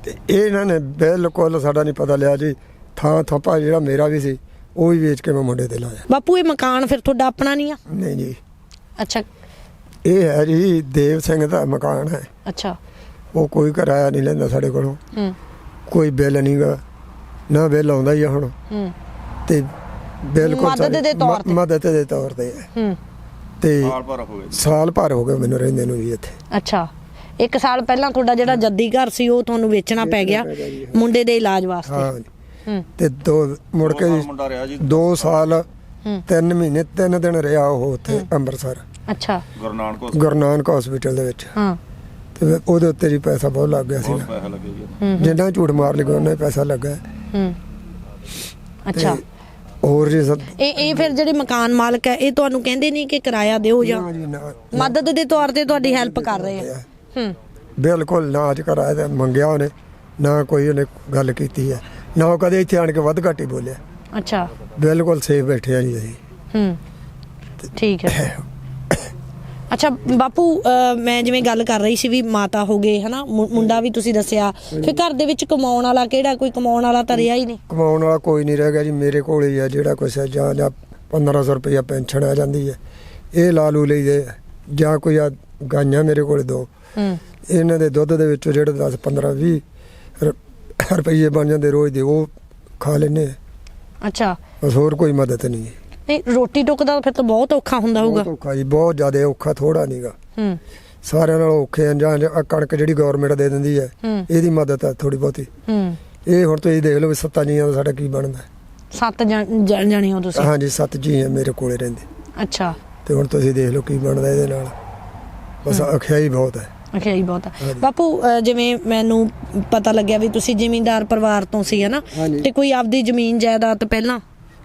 C: ਤੇ ਇਹ ਇਹਨਾਂ ਨੇ ਬਿਲਕੁਲ ਸਾਡਾ ਨਹੀਂ ਪਤਾ ਲਿਆ ਜੀ। ਥਾਂ ਥਾਪਾ ਜਿਹੜਾ ਮੇਰਾ ਵੀ ਸੀ ਉਹ ਵੀ ਵੇਚ ਕੇ ਮੈਂ ਮੁੰਡੇ ਤੇ ਲਾਇਆ।
A: ਬਾਪੂ ਇਹ ਮਕਾਨ ਫਿਰ ਤੁਹਾਡਾ ਆਪਣਾ ਨਹੀਂ ਆ?
C: ਨਹੀਂ ਜੀ।
A: ਅੱਛਾ।
C: ਇਹ ਹੈ ਜੀ ਦੇਵ ਸਿੰਘ ਦਾ ਮਕਾਨ ਹੈ।
A: ਅੱਛਾ।
C: ਉਹ ਕੋਈ ਕਿਰਾਇਆ ਨਹੀਂ ਲੈਂਦਾ ਸਾਡੇ ਕੋਲੋਂ।
A: ਹੂੰ।
C: ਕੋਈ ਬਿੱਲ ਨਹੀਂਗਾ ਨਾ ਬਿੱਲ ਆਉਂਦਾ ਹੀ ਆ ਹੁਣ।
A: ਹੂੰ।
C: ਤੇ ਬਿਲਕੁਲ
A: ਮਦਦ ਦੇ ਤੌਰ ਤੇ।
C: ਮ- ਮਦਦ ਦੇ ਤੌਰ ਤੇ। ਹੈ।
A: ਹੂੰ
C: ਤੇ
E: ਸਾਲ ਭਰ ਹੋ ਗਏ
C: ਸਾਲ ਭਰ ਹੋ ਗਿਆ ਮੈਨੂੰ ਰਹਿੰਦੇ ਨੂੰ ਵੀ ਇੱਥੇ।
A: ਅੱਛਾ। ਇੱਕ ਸਾਲ ਪਹਿਲਾਂ ਤੁਹਾਡਾ ਜਿਹੜਾ ਜੱਦੀ ਘਰ ਸੀ ਉਹ ਤੁਹਾਨੂੰ ਵੇਚਣਾ ਪੈ ਗਿਆ
C: ਪੈ ਗਿਆ ਜੀ,
A: ਮੁੰਡੇ ਦੇ ਇਲਾਜ ਵਾਸਤੇ।
C: ਹਾਂ
A: ਹੂੰ।
C: ਤੇ ਦੋ ਮੁੜ
E: ਦੋ
C: ਕੇ
E: ਸਾਲ ਮੁੰਡਾ ਰਿਹਾ ਜੀ।
C: 2 ਸਾਲ
A: ਹੂੰ।
C: 3 ਮਹੀਨੇ 3 ਦਿਨ ਰਿਹਾ ਉਹ ਉੱਥੇ ਅੰਮ੍ਰਿਤਸਰ।
A: ਅੱਛਾ।
E: ਗੁਰੂ ਨਾਨਕ ਹਸਪਤਾਲ
C: ਗੁਰੂ ਨਾਨਕ ਹਸਪੀਟਲ ਦੇ ਵਿੱਚ।
A: ਹਾਂ।
C: ਤੇ ਫਿਰ ਉਹਦੇ ਉੱਤੇ ਜੀ ਪੈਸਾ ਬਹੁਤ ਲੱਗ ਗਿਆ ਸੀ
A: हाँ।
E: ਪੈਸਾ ਜੀ।
C: ਜਿੰਨਾ ਝੂਠ ਮਾਰ ਲਿਆ ਉਹਨਾਂ ਪੈਸਾ ਲੱਗਾ।
A: ਹੂੰ। ਅੱਛਾ।
C: ਹੋਰ ਜੀ ਸਭ
A: ਇਹ ਇਹ ਫਿਰ ਜਿਹੜੇ ਮਕਾਨ ਮਾਲਕ ਹੈ ਇਹ ਤੁਹਾਨੂੰ ਕਹਿੰਦੇ ਨਹੀਂ ਕਿ ਕਿਰਾਇਆ ਦਿਓ ਜਾਂ
C: ਨਾ ਜੀ ਨਾ।
A: ਮਦਦ ਦੇ ਤੌਰ ਤੇ ਤੁਹਾਡੀ ਹੈਲਪ ਕਰ ਰਹੇ ਆ ਹੂੰ।
C: ਬਿਲਕੁਲ ਨਾ ਅੱਜ ਕਰਾਇਆ ਤੇ ਮੰਗਿਆ ਉਹਨੇ ਨਾ ਕੋਈ ਉਹਨੇ ਗੱਲ ਕੀਤੀ ਹੈ। ਨਾ ਉਹ ਕਦੇ ਇੱਥੇ ਆਣ ਕੇ ਵੱਧ ਘੱਟ ਹੀ ਬੋਲਿਆ।
A: ਅੱਛਾ।
C: ਬਿਲਕੁਲ ਸੇਫ ਬੈਠੇ ਆ ਜੀ ਅਸੀਂ।
A: ਹੂੰ। ਠੀਕ ਹੈ। ਅੱਛਾ ਬਾਪੂ ਮੈਂ ਜਿਵੇਂ ਗੱਲ ਕਰ ਰਹੀ ਸੀ ਵੀ ਮਾਤਾ ਹੋ ਗਏ ਹਨਾ ਮੁੰਡਾ ਵੀ ਤੁਸੀਂ ਦੱਸਿਆ। ਫਿਰ ਘਰ ਦੇ ਵਿੱਚ ਕਮਾਉਣ ਵਾਲਾ ਕਿਹੜਾ ਕੋਈ ਕਮਾਉਣ ਵਾਲਾ ਤਾਂ ਰਿਹਾ ਹੀ ਨਹੀਂ?
C: ਕਮਾਉਣ ਵਾਲਾ ਕੋਈ ਨਹੀਂ ਰਹਿ ਗਿਆ ਜੀ ਮੇਰੇ ਕੋਲ ਹੀ ਆ ਜਿਹੜਾ ਕੁਛ ਹੈ ਜਾਂ ਜਾਂ 1500 ਰੁਪਇਆ ਪੈਨਸ਼ਨ ਆ ਜਾਂਦੀ ਹੈ। ਇਹ ਲਾ ਲੂ ਲਈਦੇ। ਜਾਂ ਕੋਈ ਆ ਗਾਈਆਂ ਮੇਰੇ ਕੋਲ ਦੋ। ਇਹਨਾਂ ਦੇ ਦੁੱਧ ਦੇ ਵਿੱਚੋਂ ਜਿਹੜੇ 10 15 20 ਰ- ਰੁਪਈਏ ਬਣ ਜਾਂਦੇ ਰੋਜ਼ ਦੇ ਉਹ ਖਾ ਲੈਨੇ।
A: ਅੱਛਾ।
C: ਬਸ ਹੋਰ ਕੋਈ ਮਦਦ ਨਹੀਂ ਹੈ।
A: ਨਹੀਂ ਰੋਟੀ ਟੁੱਕ ਦਾ ਫਿਰ ਤਾਂ ਬਹੁਤ ਔਖਾ ਹੁੰਦਾ ਹੋਊਗਾ।
C: ਬਹੁਤ ਔਖਾ ਜੀ ਬਹੁਤ ਜ਼ਿਆਦਾ ਔਖਾ ਥੋੜਾ ਨਹੀਂਗਾ
A: ਹੂੰ।
C: ਸਾਰਿਆਂ ਨਾਲੋਂ ਔਖੇ ਆ ਜਾਂ ਆਹ ਕਣਕ ਜਿਹੜੀ ਗਵਰਨਮੈਂਟ ਦੇ ਦਿੰਦੀ ਹੈ
A: ਹੂੰ।
C: ਇਹਦੀ ਮਦਦ ਹੈ ਥੋੜੀ ਬਹੁਤੀ।
A: ਹੂੰ।
C: ਇਹ ਹੁਣ ਤੁਸੀਂ ਦੇਖ ਲਓ ਵੀ ਸੱਤਾਂ ਜੀਆਂ ਦਾ ਸਾਡਾ ਕੀ ਬਣਦਾ।
A: ਸੱਤ ਜਣ- ਜਣ ਹੋ ਤੁਸੀਂ?
C: ਹਾਂਜੀ ਸੱਤ ਜੀ ਆ ਮੇਰੇ ਕੋਲੇ ਰਹਿੰਦੇ।
A: ਅੱਛਾ।
C: ਤੇ ਹੁਣ ਤੁਸੀਂ ਦੇਖ ਲਓ ਕੀ ਬਣਦਾ ਇਹਦੇ ਨਾਲ। ਬਸ ਅਖਿਆ ਹੀ ਬਹੁਤ ਹੈ।
A: ਅਖਿਆ ਹੀ ਬਹੁਤ ਆ
C: ਹਾਂਜੀ।
A: ਬਾਪੂ ਅਹ ਜਿਵੇਂ ਮੈਨੂੰ ਪਤਾ ਲੱਗਿਆ ਵੀ ਤੁਸੀਂ ਜ਼ਿਮੀਂਦਾਰ ਪਰਿਵਾਰ ਤੋਂ ਸੀ ਹਨਾ
C: ਹਾਂਜੀ।
A: ਤੇ ਕੋਈ ਆਪਦੀ ਜ਼ਮੀਨ ਜਾਇਦਾਦ ਪਹਿਲਾਂ?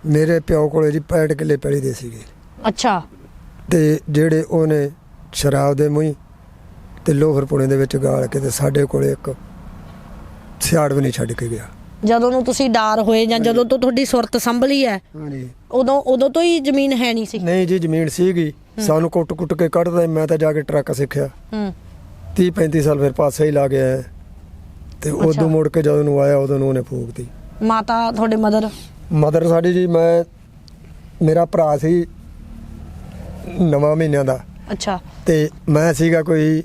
C: ਮੇਰੇ ਪਿਓ ਕੋਲੇ ਜੀ 65 ਕਿੱਲੇ ਪੈਲੀ ਦੇ ਸੀਗੇ।
A: ਅੱਛਾ।
C: ਤੇ ਜਿਹੜੇ ਉਹਨੇ ਸ਼ਰਾਬ ਦੇ ਮੂੰਹ ਤੇ ਲੋਹਰ ਪੁਣੇ ਦੇ ਵਿੱਚ ਗਾਲ ਕੇ ਤੇ ਸਾਡੇ ਕੋਲੇ ਇੱਕ ਸਿਆੜ ਵੀ ਨਹੀਂ ਛੱਡ ਕੇ ਗਿਆ।
A: ਜਦੋਂ ਨੂੰ ਤੁਸੀਂ ਡਾਰ ਹੋਏ ਜਾਂ ਜਦੋਂ ਤੋਂ ਤੁਹਾਡੀ ਸੁਰਤ ਸੰਭਲੀ ਹੈ
C: ਹਾਂਜੀ।
A: ਉਦੋਂ ਉਦੋਂ ਤੋਂ ਹੀ ਜ਼ਮੀਨ ਹੈ ਨਹੀਂ ਸੀ।
C: ਨਹੀਂ ਜੀ ਜ਼ਮੀਨ ਸੀਗੀ। ਸਾਨੂੰ ਕੁੱਟ-ਕੁੱਟ ਕੇ ਕੱਢਦਾ ਮੈਂ ਤਾਂ ਜਾ ਕੇ ਟਰੱਕ ਸਿੱਖਿਆ।
A: ਹੂੰ।
C: 30 35 ਸਾਲ ਫਿਰ ਪਾਸੇ ਹੀ ਲਾ ਗਿਆ ਤੇ। ਉਦੋਂ ਮੁੜ ਕੇ ਜਦੋਂ ਨੂੰ ਆਇਆ ਉਦੋਂ ਨੂੰ ਉਹਨੇ ਫੂਕਤੀ।
A: ਮਾਤਾ ਤੁਹਾਡੇ ਮਦਰ?
C: ਮਦਰ ਸਾਡੀ ਜੀ ਮੈਂ ਮੇਰਾ ਭਰਾ ਸੀ ਨਵਾਂ ਮਹੀਨਿਆਂ ਦਾ।
A: ਅੱਛਾ।
C: ਤੇ ਮੈਂ ਸੀਗਾ ਕੋਈ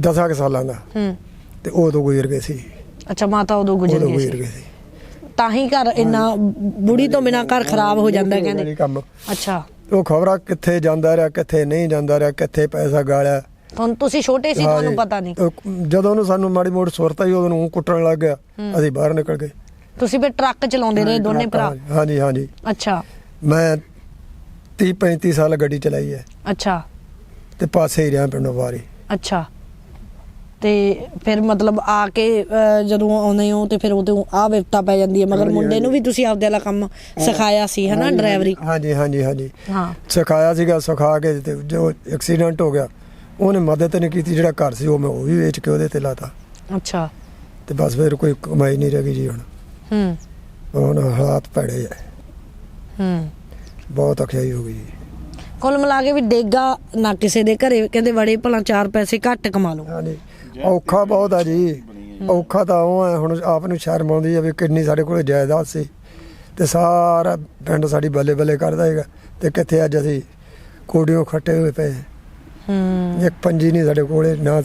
C: 10 ਕੁ ਸਾਲਾਂ ਦਾ।
A: ਹੂੰ।
C: ਤੇ ਉਦੋਂ ਗੁਜ਼ਰ ਗਏ ਸੀ।
A: ਅੱਛਾ ਮਾਤਾ ਉਦੋਂ ਗੁਜ਼ਰ
C: ਉਦੋਂ
A: ਗਏ
C: ਗੁਜ਼ਰ
A: ਸੀ
C: ਗਏ ਸੀ।
A: ਤਾਂ ਹੀ ਘਰ ਇੰਨਾ ਬੁੜੀ ਤੋਂ ਬਿਨਾ ਘਰ ਖਰਾਬ ਹੋ ਜਾਂਦਾ ਹੈ ਕਹਿੰਦੇ
C: ਕੰਮ।
A: ਅੱਛਾ।
C: ਉਹ ਖਬਰਾਂ ਕਿੱਥੇ ਜਾਂਦਾ ਰਿਹਾ ਕਿੱਥੇ ਨਹੀਂ ਜਾਂਦਾ ਰਿਹਾ ਕਿੱਥੇ ਪੈਸਾ ਗਾਲਿਆ।
A: ਤੁਹਾਨੂੰ ਤੁਸੀਂ ਛੋਟੇ ਸੀ ਤੁਹਾਨੂੰ
C: ਹਾਂਜੀ।
A: ਪਤਾ ਨਹੀਂ।
C: ਉਹ ਜਦੋਂ ਨੂੰ ਸਾਨੂੰ ਮਾੜੀ ਮੋੜ ਸੁਰਤ ਆਈ ਉਦੋਂ ਨੂੰ ਕੁੱਟਣ ਲੱਗ ਗਿਆ। ਅਸੀਂ ਬਾਹਰ ਨਿਕਲ ਗਏ।
A: ਤੁਸੀਂ ਫਿਰ ਟਰੱਕ ਚਲਾਉਂਦੇ ਰਹੇ ਦੋਨੇ ਭਰਾ?
C: ਹਾਂਜੀ ਹਾਂਜੀ।
A: ਅੱਛਾ।
C: ਮੈਂ 30 35 ਸਾਲ ਗੱਡੀ ਚਲਾਈ ਹੈ।
A: ਅੱਛਾ।
C: ਤੇ ਪਾਸੇ ਹੀ ਰਿਹਾ ਪਿੰਡੋਂ ਬਾਹਰ ਹੀ।
A: ਅੱਛਾ। ਤੇ ਫਿਰ ਮਤਲਬ ਆ ਕੇ ਜਦੋਂ ਆਉਂਦੇ ਹੋ ਤੇ ਫਿਰ ਉਦੋਂ ਆ ਵਿਪਤਾ ਪੈ ਜਾਂਦੀ ਹੈ। ਮਗਰ ਮੁੰਡੇ ਨੂੰ ਵੀ ਤੁਸੀਂ ਆਪਦੇ ਵਾਲਾ ਕੰਮ ਸਿਖਾਇਆ ਸੀ ਹਨਾ ਡਰਾਈਵਰੀ?
C: ਹਾਂਜੀ ਹਾਂਜੀ ਹਾਂਜੀ।
A: ਹਾਂ।
C: ਸਿਖਾਇਆ ਸੀਗਾ ਸਿਖਾ ਕੇ ਤੇ ਜੋ ਐਕਸੀਡੈਂਟ ਹੋ ਗਿਆ ਉਹਨੇ ਮਦਦ ਨਹੀਂ ਕੀਤੀ ਜਿਹੜਾ ਘਰ ਸੀ ਉਹ ਮੈਂ ਉਹ ਵੀ ਵੇਚ ਕੇ ਉਹਦੇ ਤੇ ਲਾਤਾ।
A: ਅੱਛਾ।
C: ਤੇ ਬਸ ਫਿਰ ਕੋਈ ਕਮਾਈ ਨਹੀਂ ਰਹਿ ਗਈ ਜੀ ਹੁਣ।
A: ਹੂੰ।
C: ਹੁਣ ਹਾਲਾਤ ਭੈੜੇ ਆ
A: ਹੂੰ।
C: ਬਹੁਤ ਅਖਿਆਈ ਹੋ ਗਈ। ਜੀ
A: ਕੁੱਲ ਮਿਲਾ ਕੇ ਵੀ ਡੇਗਾ ਨਾ ਕਿਸੇ ਦੇ ਘਰੇ ਕਹਿੰਦੇ ਵੜੇ ਭਲਾ ਚਾਰ ਪੈਸੇ ਘੱਟ ਕਮਾ ਲਓ।
C: ਹਾਂਜੀ। ਔਖਾ ਬਹੁਤ ਆ ਜੀ। ਔਖਾ ਤਾਂ ਉਹ ਹੈ ਹੁਣ ਆਪ ਨੂੰ ਸ਼ਰਮ ਆਉਂਦੀ ਹੈ ਵੀ ਕਿੰਨੀ ਸਾਡੇ ਕੋਲ ਜਾਇਦਾਦ ਸੀ। ਤੇ ਸਾਰਾ ਪਿੰਡ ਸਾਡੀ ਬੱਲੇ ਬੱਲੇ ਕਰਦਾ ਹੈਗਾ ਤੇ ਕਿੱਥੇ ਅੱਜ ਅਸੀਂ ਕੋਡੀਆਂ ਖੱਟੇ ਹੋਏ ਪਏ
A: ਹੂੰ।
C: ਇੱਕ ਪੰਜੀ ਨਹੀਂ ਸਾਡੇ ਕੋਲੇ ਨਾ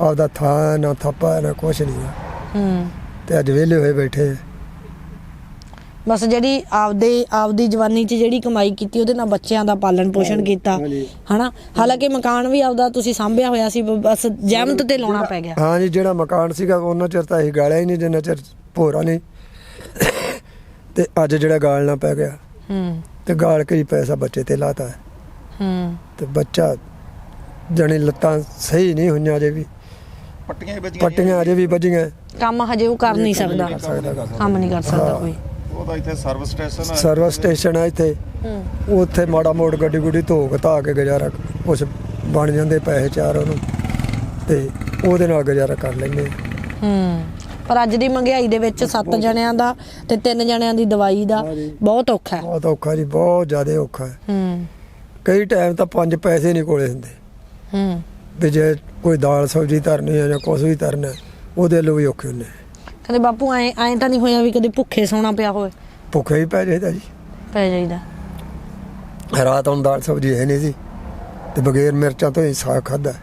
C: ਆਪਦਾ ਥਾਂ ਨਾ ਥਾਪਾ ਨਾ ਕੁਛ ਨਹੀਂ ਹੈ। ਤੇ ਅੱਜ ਵਿਹਲੇ ਹੋਏ ਬੈਠੇ।
A: ਬਸ ਜਿਹੜੀ ਆਪਦੇ ਆਪਦੀ ਜਵਾਨੀ 'ਚ ਜਿਹੜੀ ਕਮਾਈ ਕੀਤੀ ਉਹਦੇ ਨਾਲ ਬੱਚਿਆਂ ਦਾ ਪਾਲਣ ਪੋਸ਼ਣ ਕੀਤਾ। ਹਨਾ? ਹਾਲਾਂਕਿ ਮਕਾਨ ਵੀ ਆਪਦਾ ਤੁਸੀਂ ਸਾਂਭਿਆ ਹੋਇਆ ਸੀ ਬਸ ਜਹਿਮਤ ਤੇ ਲਾਉਣਾ ਪੈ ਗਿਆ।
C: ਹਾਂ ਜੀ ਜਿਹੜਾ ਮਕਾਨ ਸੀਗਾ ਉਹਨਾਂ ਚਿਰ ਤਾਂ ਅਸੀਂ ਗਾਲਿਆ ਹੀ ਨਹੀਂ ਜਿੰਨਾ ਚਿਰ ਭੋਰਾ ਨਹੀਂ। ਤੇ ਅੱਜ ਜਿਹੜਾ ਗਾਲਣਾ ਪੈ ਗਿਆ
A: ਹੂੰ।
C: ਤੇ ਗਾਲ ਕੇ ਹੀ ਪੈਸਾ ਬੱਚੇ ਤੇ ਲਾਤਾ। ਹੈ।
A: ਹੂੰ
C: ਤੇ ਬੱਚਾ ਜਣੇ ਲੱਤਾਂ ਸਹੀ ਨਹੀਂ ਹੋਈਆਂ ਅਜੇ ਵੀ।
E: ਪੱਟੀਆਂ ਹੀ ਵੱਜੀਆਂ
C: ਪੱਟੀਆਂ ਅਜੇ ਵੀ ਵੱਜੀਆਂ।
A: ਕੰਮ ਹਜੇ ਉਹ ਕਰ ਨਹੀਂ ਸਕਦਾ।
C: ਕਰ ਸਕਦਾ। ਗਾ।
A: ਕੰਮ ਨਹੀਂ ਕਰ ਸਕਦਾ। ਕੋਈ।
E: ਉਹਦਾ ਇੱਥੇ ਸਰਵਿਸ ਸਟੇਸ਼ਨ ਹੈ
C: ਸਰਵਿਸ ਸਟੇਸ਼ਨ ਆ ਇੱਥੇ।
A: ਹੂੰ।
C: ਉੱਥੇ ਮਾੜਾ ਮੋੜ ਗੱਡੀ ਗੁੱਡੀ ਧੋ ਘਤਾ ਕੇ ਗੁਜ਼ਾਰਾ ਕੁਛ ਬਣ ਜਾਂਦੇ ਪੈਸੇ ਚਾਰ ਉਹਨੂੰ। ਤੇ ਉਹਦੇ ਨਾਲ ਗੁਜ਼ਾਰਾ ਕਰ ਲੈਂਦੇ।
A: ਹੂੰ। ਪਰ ਅੱਜ ਦੀ ਮਹਿੰਗਾਈ ਦੇ ਵਿੱਚ ਸੱਤ ਜਣਿਆਂ ਦਾ ਤੇ ਤਿੰਨ ਜਣਿਆਂ ਦੀ ਦਵਾਈ ਦਾ। ਬਹੁਤ ਔਖਾ ਹੈ।
C: ਬਹੁਤ ਔਖਾ ਜੀ ਬਹੁਤ ਜ਼ਿਆਦਾ ਔਖਾ ਹੈ।
A: ਹੂੰ।
C: ਕਈ ਟਾਈਮ ਤਾਂ ਪੰਜ ਪੈਸੇ ਨਹੀਂ ਕੋਲੇ ਹੁੰਦੇ।
A: ਹੂੰ।
C: ਵੀ ਜੇ ਕੋਈ ਦਾਲ ਸਬਜ਼ੀ ਧਰਨੀ ਹੈ ਜਾਂ ਕੁਛ ਵੀ ਧਰਨਾ ਹੈ, ਉਹਦੇ ਲਈ ਵੀ ਔਖੇ ਹੁੰਦੇ
A: ਕਹਿੰਦੇ ਬਾਪੂ ਐ ਐ ਤਾਂ ਨਹੀਂ ਹੋਇਆ ਵੀ ਕਦੇ ਭੁੱਖੇ ਸੌਣਾ ਪਿਆ ਹੋਵੇ।
C: ਭੁੱਖੇ ਹੀ ਪੈ ਜਾਈਦਾ ਜੀ।
A: ਪੈ ਜਾਈਦਾ।
C: ਰਾਤ ਨੂੰ ਦਾਲ ਸਬਜ਼ੀ ਹੈ ਨਹੀਂ ਸੀ ਤੇ ਬਗੈਰ ਮਿਰਚਾਂ ਤੋਂ ਹੀ ਸਾਗ ਖਾਦਾ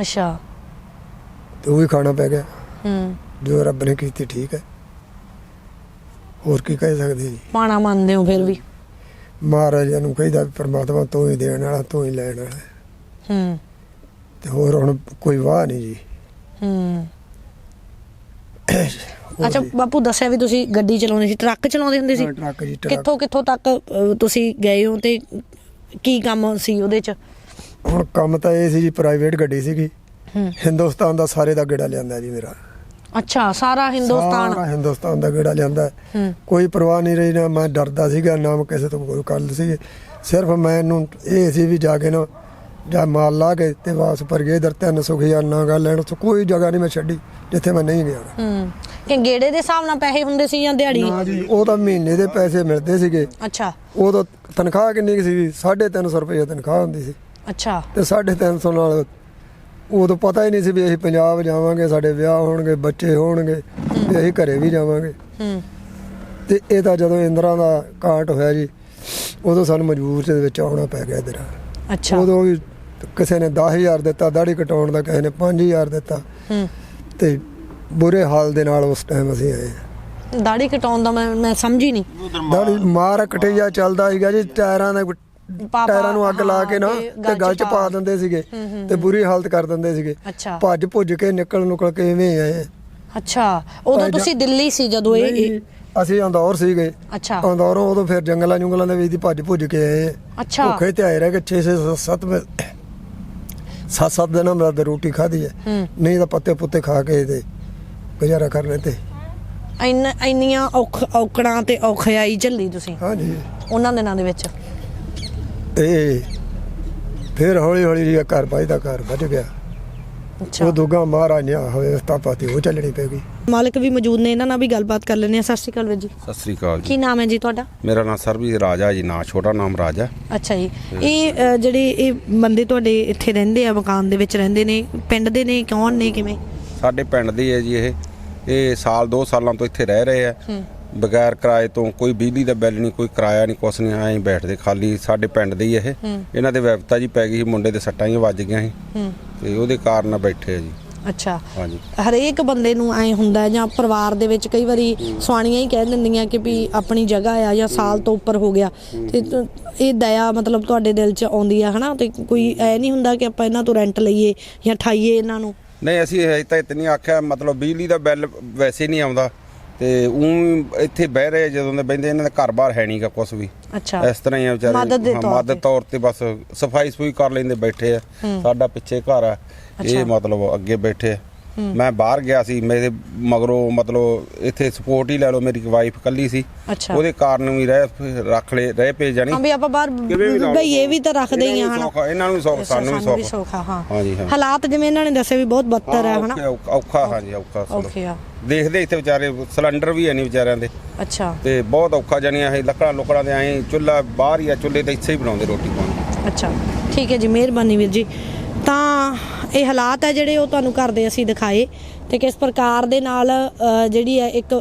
A: ਅੱਛਾ।
C: ਤੇ ਉਹ ਵੀ ਖਾਣਾ ਪੈ ਗਿਆ।
A: ਹੂੰ।
C: ਜੋ ਰੱਬ ਨੇ ਕੀਤੀ ਠੀਕ ਹੈ। ਹੋਰ ਕੀ ਕਹਿ ਸਕਦੇ ਜੀ?
A: ਪਾਣਾ ਮੰਨਦੇ ਹੋ ਫਿਰ ਵੀ।
C: ਮਹਾਰਾਜ ਨੂੰ ਕਹਿੰਦਾ ਵੀ ਪ੍ਰਮਾਤਮਾ ਤੂੰ ਹੀ ਦੇਣ ਵਾਲਾ ਤੂੰ ਹੀ ਲੈਣ ਵਾਲਾ।
A: ਹੂੰ।
C: ਤੇ ਹੋਰ ਹੁਣ ਕੋਈ ਵਾਹ ਨਹੀਂ ਜੀ।
A: ਹੂੰ। ਅੱਛਾ। ਬਾਪੂ ਦੱਸਿਆ ਵੀ ਤੁਸੀਂ ਗੱਡੀ ਚਲਾਉਂਦੇ ਸੀ ਟਰੱਕ ਚਲਾਉਂਦੇ ਹੁੰਦੇ ਸੀ?
C: ਟਰੱਕ ਜੀ, ਟਰੱਕ।
A: ਕਿੱਥੋਂ ਕਿੱਥੋਂ ਤੱਕ ਤੁਸੀਂ ਗਏ ਹੋ ਤੇ ਕੀ ਕੰਮ ਸੀ ਉਹਦੇ ਚ?
C: ਹੁਣ ਕੰਮ ਤਾਂ ਇਹ ਸੀ ਜੀ ਪ੍ਰਾਈਵੇਟ ਗੱਡੀ ਸੀਗੀ।
A: ਹੂੰ।
C: ਹਿੰਦੁਸਤਾਨ ਦਾ ਸਾਰੇ ਦਾ ਗੇੜਾ ਲਿਆਂਦਾ ਜੀ ਮੇਰਾ।
A: ਅੱਛਾ ਸਾਰਾ ਹਿੰਦੁਸਤਾਨ?
C: ਸਾਰਾ ਹਿੰਦੁਸਤਾਨ ਦਾ ਗੇੜਾ ਲਿਆਂਦਾ।
A: ਹੂੰ।
C: ਕੋਈ ਪਰਵਾਹ ਨਹੀਂ ਰਹੀ ਨਾ ਮੈਂ ਡਰਦਾ ਸੀਗਾ ਨਾ ਮੈਂ ਕਿਸੇ ਤੋਂ ਕੋਈ ਗੱਲ ਸੀ ਸਿਰਫ ਮੈਨੂੰ ਇਹ ਸੀ ਵੀ ਜਾ ਕੇ ਨਾ ਜਾਂ ਮਾਲ ਲਾ ਕੇ ਤੇ ਵਾਪਸ ਪਰ ਗਏ ਦਰ ਤਿੰਨ ਸੁਖੀਆ ਨਾ ਗੱਲ ਲੈਣ ਤੋਂ ਕੋਈ ਜਗ੍ਹਾ ਨਹੀਂ ਮੈਂ ਛੱਡੀ ਜਿੱਥੇ ਮੈਂ ਨਹੀਂ ਗਿਆ।
A: ਹੂੰ ਕਿ ਗੇੜੇ ਦੇ ਹਿਸਾਬ ਨਾਲ ਪੈਸੇ ਹੁੰਦੇ ਸੀ ਜਾਂ ਦਿਹਾੜੀ?
C: ਨਾ ਜੀ ਉਹ ਤਾਂ ਮਹੀਨੇ ਦੇ ਪੈਸੇ ਮਿਲਦੇ ਸੀਗੇ।
A: ਅੱਛਾ।
C: ਉਦੋਂ ਤਨਖਾਹ ਕਿੰਨੀ ਕੁ ਸੀ 350 ਰੁਪਏ ਤਨਖਾਹ ਹੁੰਦੀ ਸੀ।
A: ਅੱਛਾ।
C: ਤੇ 350 ਨਾਲ ਉਦੋਂ ਪਤਾ ਹੀ ਨਹੀਂ ਸੀ ਵੀ ਅਸੀਂ ਪੰਜਾਬ ਜਾਵਾਂਗੇ ਸਾਡੇ ਵਿਆਹ ਹੋਣਗੇ ਬੱਚੇ ਹੋਣਗੇ ਤੇ ਅਸੀਂ ਘਰੇ ਵੀ ਜਾਵਾਂਗੇ।
A: ਹੂੰ।
C: ਤੇ ਇਹ ਤਾਂ ਜਦੋਂ ਇੰਦਰਾ ਦਾ ਕਾਟ ਹੋਇਆ ਜੀ ਉਦੋਂ ਸਾਨੂੰ ਮਜਬੂਰ ਦੇ ਵਿੱਚ ਆਉਣਾ ਪੈ ਗਿਆ ਇਧਰ।
A: ਅੱਛਾ।
C: ਉਦੋਂ ਵੀ ਕਿਸੇ ਨੇ 10000 ਦਿੱਤਾ ਦਾੜੀ ਕਟਾਉਣ ਦਾ ਕਿਸੇ ਨੇ 5000 ਦਿੱਤਾ।
A: ਹੂੰ।
C: ਤੇ ਬੁਰੇ ਹਾਲ ਦੇ ਨਾਲ ਉਸ ਟਾਈਮ ਅਸੀਂ ਆਏ
A: ਦਾੜੀ ਕਟਾਉਣ ਦਾ ਮੈਂ ਮੈਂ ਸਮਝੀ ਨਹੀਂ।
C: ਦਾੜੀ ਮਾਰ ਕਟਈਆ ਚੱਲਦਾ ਸੀਗਾ ਜੀ ਟਾਇਰਾਂ ਦੇ ਟਾਇਰਾਂ ਨੂੰ ਅੱਗ ਲਾ ਕੇ ਨਾ
A: ਤੇ
C: ਗਲ ਚ
A: ਪਾ-
C: ਦਿੰਦੇ ਸੀਗੇ ਤੇ ਬੁਰੀ ਹਾਲਤ ਕਰ ਦਿੰਦੇ ਸੀਗੇ। ਭੱਜ ਭੁੱਜ ਕੇ ਨਿਕਲ ਨੁਕਲ ਕੇ ਇਵੇਂ ਆਏ।
A: ਅੱਛਾ। ਉਦੋਂ ਤੁਸੀਂ ਦਿੱਲੀ ਸੀ ਜਦੋਂ ਇਹ
C: ਅਸੀਂ ਅੰਦੌਰ ਸੀਗੇ।
A: ਅੱਛਾ।
C: ਅੰਦੌਰੋਂ ਉਦੋਂ ਫਿਰ ਜੰਗਲਾਂ ਜੁੰਗਲਾਂ ਦੇ ਵਿੱਚ ਦੀ ਭੱਜ ਭੁੱਜ ਕੇ ਆਏ।
A: ਅੱਛਾ।
C: ਭੁੱਖੇ ਤੇ ਆਏ ਰਹਿ ਕੇ 6 6 7 ਸੱਤ ਸੱਤ ਦਿਨਾਂ ਬਾਅਦ ਰੋਟੀ ਖਾਧੀ ਹੈ। ਨਹੀਂ ਤਾਂ ਪੱਤੇ ਪੁੱਤੇ ਖਾ ਕੇ ਤੇ ਗੁਜ਼ਾਰਾ ਕਰ ਲੈਂਦੇ।
A: ਇੰਨ ਇੰਨੀਆਂ ਔਖ ਔਕੜਾਂ ਤੇ ਔਖਿਆਈ ਝੱਲੀ ਤੁਸੀਂ?
C: ਹਾਂਜੀ।
A: ਉਹਨਾਂ ਦਿਨਾਂ ਦੇ ਵਿੱਚ?
C: ਤੇ ਫਿਰ ਹੌਲੀ ਹੌਲੀ ਘਰ ਬਾਈ ਦਾ ਘਰ ਵੱਜ ਗਿਆ। ਉਹ ਦੁਗਾ ਮਹਾਰਾਜ ਨੇ ਹੋਏ ਪਾਤੀ ਉਹ ਚੱਲਣੀ ਪੈ ਗਈ।
A: ਮਾਲਕ ਵੀ ਮੌਜੂਦ ਨੇ ਇਹਨਾਂ ਨਾਲ ਵੀ ਗੱਲਬਾਤ ਕਰ ਲੈਂਦੇ ਆ ਸਤਿ ਸ਼੍ਰੀ ਅਕਾਲ ਵੀਰ ਜੀ।
E: ਸਤਿ ਸ੍ਰੀ ਅਕਾਲ ਜੀ।
A: ਕੀ ਨਾਮ ਹੈ ਜੀ ਤੁਹਾਡਾ?
E: ਮੇਰਾ ਨਾਮ ਸਰਬਜੀਤ ਰਾਜਾ ਜੀ ਨਾਂ ਛੋਟਾ ਨਾਮ ਰਾਜਾ
A: ਅੱਛਾ ਜੀ। ਇਹ ਅ, ਜਿਹੜੇ ਇਹ ਬੰਦੇ ਤੁਹਾਡੇ ਇੱਥੇ ਰਹਿੰਦੇ ਆ ਮਕਾਨ ਦੇ ਵਿੱਚ ਰਹਿੰਦੇ ਨੇ ਪਿੰਡ ਦੇ ਨੇ ਕੌਣ ਨੇ ਕਿਵੇਂ?
E: ਸਾਡੇ ਪਿੰਡ ਦੇ ਹੈ ਜੀ ਇਹ। ਇਹ ਸਾਲ 2 ਸਾਲਾਂ ਤੋਂ ਇੱਥੇ ਰਹਿ ਰਹੇ ਆ। ਬਗੈਰ ਕਿਰਾਏ ਤੋਂ ਕੋਈ ਬਿਜਲੀ ਦਾ ਬਿੱਲ ਨਹੀਂ ਕੋਈ ਕਿਰਾਇਆ ਨਹੀਂ ਕੁਛ ਨਹੀਂ ਐਂ ਬੈਠਦੇ ਖਾਲੀ ਸਾਡੇ ਪਿੰਡ ਦੇ ਹੀ ਇਹ। ਇਹਨਾਂ ਦੇ ਵਿਵਤਾ ਜੀ ਪੈ ਗਈ ਸੀ ਮੁੰਡੇ ਦੇ ਸੱਟਾਂ ਹੀ ਵੱਜ ਗਈਆਂ ਸੀ। ਤੇ ਉਹਦੇ ਕਾਰਨ ਬੈਠੇ ਆ ਜੀ।
A: ਅੱਛਾ।
E: ਹਾਂਜੀ।
A: ਹਰੇਕ ਬੰਦੇ ਨੂੰ ਐ ਹੁੰਦਾ ਜਾਂ ਪਰਿਵਾਰ ਦੇ ਵਿੱਚ ਕਈ ਵਾਰੀ ਸੁਆਣੀਆਂ ਹੀ ਕਹਿ ਦਿੰਦੀਆਂ ਕਿ ਵੀ ਆਪਣੀ ਜਗ੍ਹਾ ਆ ਜਾਂ ਸਾਲ ਤੋਂ ਉੱਪਰ ਹੋ ਗਿਆ। ਤੇ ਤ- ਇਹ ਦਇਆ ਮਤਲਬ ਤੁਹਾਡੇ ਦਿਲ 'ਚ ਆਉਂਦੀ ਆ ਹਨਾ? ਤੇ ਕੋਈ ਐ ਨਹੀਂ ਹੁੰਦਾ ਕਿ ਆਪਾਂ ਇਹਨਾਂ ਤੋਂ ਰੈਂਟ ਲਈਏ ਜਾਂ ਠਾਈਏ ਇਹਨਾਂ ਨੂੰ?
E: ਨਹੀਂ ਅਸੀਂ ਹਜੇ ਤਾਂ ਇਤਨੀ ਆਖਿਆ ਮਤਲਬ ਬਿਜਲੀ ਦਾ ਬਿੱਲ ਵੈਸੇ ਨਹੀਂ ਆਉਂਦਾ। ਤੇ ਉਹ ਇੱਥੇ ਬਹਿ ਰਹੇ ਜਦੋਂ ਦੇ ਬਹਿੰਦੇ ਇਹਨਾਂ ਦਾ ਘਰ-ਬਾਰ ਹੈ ਨਹੀਂਗਾ ਕੁਝ ਵੀ।
A: ਅੱਛਾ।
E: ਇਸ ਤਰ੍ਹਾਂ ਹੀ ਆ ਵਿਚਾਰੇ।
A: ਮਦਦ ਦੇ
E: ਹਾਂ,
A: ਤੌਰ
E: ਮਦਦ
A: ਤੇ।
E: ਤੌਰ ਤੇ ਬਸ ਸਫ਼ਾਈ ਸੁਈ ਕਰ ਲੈਂਦੇ ਬੈਠੇ ਆ। ਸਾਡਾ ਪਿੱਛੇ ਘਰ ਆ। ਇਹ ਮਤਲਬ ਅੱਗੇ ਬੈਠੇ ਆ। ਮੈਂ ਬਾਹਰ ਗਿਆ ਸੀ ਮੇਰੇ ਮਗਰੋਂ ਮਤਲਬ ਇੱਥੇ ਸਪੋਰਟ ਹੀ ਲੈ ਲਓ ਮੇਰੀ ਵਾਈਫ ਕੱਲੀ ਸੀ।
A: ਅੱਛਾ।
E: ਉਹਦੇ ਕਾਰਨ ਵੀ ਰਹਿ ਰੱਖ ਲੈ ਰਹਿ ਪਏ ਜਾਣੀ।
A: ਹਾਂ ਵੀ ਆਪਾਂ ਬਾਹਰ
E: ਕਿਵੇਂ ਵੀ ਲਾ ਲਓ।
A: ਬਈਏ ਵੀ ਤਾਂ ਰੱਖਦੇ ਹੀ ਆ
E: ਇਹਨਾਂ ਨੂੰ
A: ਹਨਾ।
E: ਸੌਖਾ, ਇਹਨਾਂ ਨੂੰ ਵੀ ਸੌਖ ਸਾਨੂੰ ਵੀ ਸੌਖ।
A: ਹਾਂ।
E: ਹਾਂਜੀ ਹਾਂ।
A: ਹਾਲਾਤ ਜਿਵੇਂ ਇਹਨਾਂ ਨੇ ਦੱਸਿਆ ਵੀ ਬਹੁਤ ਬੱਤਰ ਹੈ ਹਨਾ।
E: ਔਖਾ- ਔਖਾ ਔਖਾ ਹਾਂਜੀ ਔਖਾ
A: ਆ।
E: ਦੇਖਦੇ ਇੱਥੇ ਵਿਚਾਰੇ ਸਿਲੰਡਰ ਵੀ ਹੈ ਨਹੀਂ ਵਿਚਾਰਿਆਂ ਦੇ।
A: ਅੱਛਾ।
E: ਤੇ ਬਹੁਤ ਔਖਾ ਜਾਣੀਆਂ ਇਹ ਲੱਕੜਾਂ ਲੁਕੜਾਂ ਦੇ ਐਂ ਚੁੱਲ੍ਹਾ ਬਾਹਰ ਹੀ ਆ ਚੁੱਲ੍ਹੇ ਤੇ ਇੱਥੇ ਹੀ ਬਣਾਉਂਦੇ ਰੋਟੀ ਪਾਣੀ।
A: ਅੱਛਾ ਠੀਕ ਹੈ ਜੀ ਮਿਹਰਬਾਨੀ ਵੀਰ ਜੀ। ਤਾਂ ਇਹ ਹਾਲਾਤ ਹੈ ਜਿਹੜੇ ਉਹ ਤੁਹਾਨੂੰ ਘਰ ਦੇ ਅਸੀਂ ਦਿਖਾਏ ਤੇ ਕਿਸ ਪ੍ਰਕਾਰ ਦੇ ਨਾਲ ਜਿਹੜੀ ਹੈ ਇੱਕ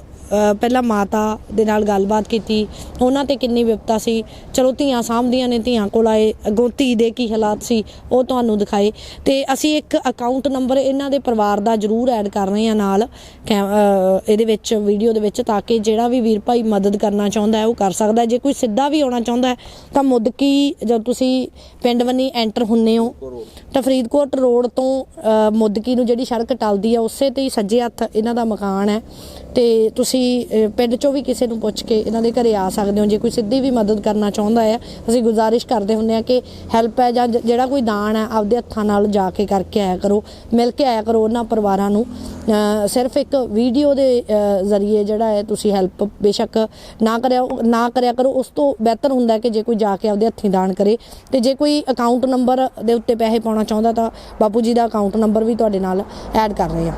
A: ਪਹਿਲਾਂ ਮਾਤਾ ਦੇ ਨਾਲ ਗੱਲਬਾਤ ਕੀਤੀ। ਉਹਨਾਂ ਤੇ ਕਿੰਨੀ ਵਿਪਤਾ ਸੀ। ਚਲੋ ਧੀਆਂ ਸਾਂਭਦੀਆਂ ਨੇ ਧੀਆਂ ਕੋਲ ਆਏ ਅੱਗੋਂ ਧੀ ਦੇ ਕੀ ਹਾਲਾਤ ਸੀ ਉਹ ਤੁਹਾਨੂੰ ਦਿਖਾਏ। ਤੇ ਅਸੀਂ ਇੱਕ ਅਕਾਊਂਟ ਨੰਬਰ ਇਹਨਾਂ ਦੇ ਪਰਿਵਾਰ ਦਾ ਜ਼ਰੂਰ ਐਡ ਕਰ ਰਹੇ ਹਾਂ ਨਾਲ ਕੈ- ਇਹਦੇ ਵਿੱਚ ਵੀਡੀਓ ਦੇ ਵਿੱਚ ਤਾਂ ਕਿ ਜਿਹੜਾ ਵੀ ਵੀਰ ਭਾਈ ਮਦਦ ਕਰਨਾ ਚਾਹੁੰਦਾ ਹੈ ਉਹ ਕਰ ਸਕਦਾ ਜੇ ਕੋਈ ਸਿੱਧਾ ਵੀ ਆਉਣਾ ਚਾਹੁੰਦਾ ਤਾਂ ਮੁਦਕੀ ਜਦ ਤੁਸੀਂ ਪਿੰਡ ਵੰਨੀ ਐਂਟਰ ਹੁੰਨੇ ਹੋ। ਤਾਂ ਫਰੀਦਕੋਟ ਰੋਡ ਤੋਂ ਅ, ਮੁੱਦਕੀ ਨੂੰ ਜਿਹੜੀ ਸੜਕ ਟਲਦੀ ਹੈ ਉਸੇ ਤੇ ਹੀ ਸੱਜੇ ਹੱਥ ਇਹਨਾਂ ਦਾ ਮਕਾਨ ਹੈ। ਤੇ ਤੁਸੀਂ ਅ, ਪਿੰਡ ਚੋਂ ਵੀ ਕਿਸੇ ਨੂੰ ਪੁੱਛ ਕੇ ਇਹਨਾਂ ਦੇ ਘਰੇ ਆ ਸਕਦੇ ਹੋ। ਜੇ ਕੋਈ ਸਿੱਧੀ ਵੀ ਮਦਦ ਕਰਨਾ ਚਾਹੁੰਦਾ ਹੈ ਅਸੀਂ ਗੁਜ਼ਾਰਿਸ਼ ਕਰਦੇ ਹੁੰਦੇ ਆ ਕਿ ਹੈਲਪ ਹੈ ਜਾਂ ਜਿਹੜਾ ਕੋਈ ਦਾਨ ਹੈ ਆਪਦੇ ਹੱਥਾਂ ਨਾਲ ਜਾ ਕੇ ਕਰਕੇ ਆਇਆ ਕਰੋ ਮਿਲ ਕੇ ਆਇਆ ਕਰੋ ਉਹਨਾਂ ਪਰਿਵਾਰਾਂ ਨੂੰ। ਸਿਰਫ ਇੱਕ ਵੀਡੀਓ ਦੇ ਜ਼ਰੀਏ ਜਿਹੜਾ ਹੈ ਤੁਸੀਂ ਹੈਲਪ ਬੇਸ਼ੱਕ ਨਾ ਕਰਿਆ ਨਾ ਕਰਿਆ ਕਰੋ। ਉਸ ਤੋਂ ਬਿਹਤਰ ਹੁੰਦਾ ਹੈ ਕਿ ਜੇ ਕੋਈ ਜਾ ਕੇ ਆਪਦੇ ਹੱਥੀਂ ਦਾਨ ਕਰੇ ਤੇ ਜੇ ਕੋਈ ਅਕਾਊਂਟ ਨੰਬਰ ਦੇ ਉੱਤੇ ਪੈਸੇ ਪਾਉਣਾ ਚਾਹੁੰਦਾ ਤਾਂ ਬਾਪੂ ਜੀ ਦਾ ਅਕਾਊਂਟ ਨੰਬਰ ਵੀ ਤੁਹਾਡੇ ਨਾਲ ਐਡ ਕਰ ਰਹੇ ਹਾਂ।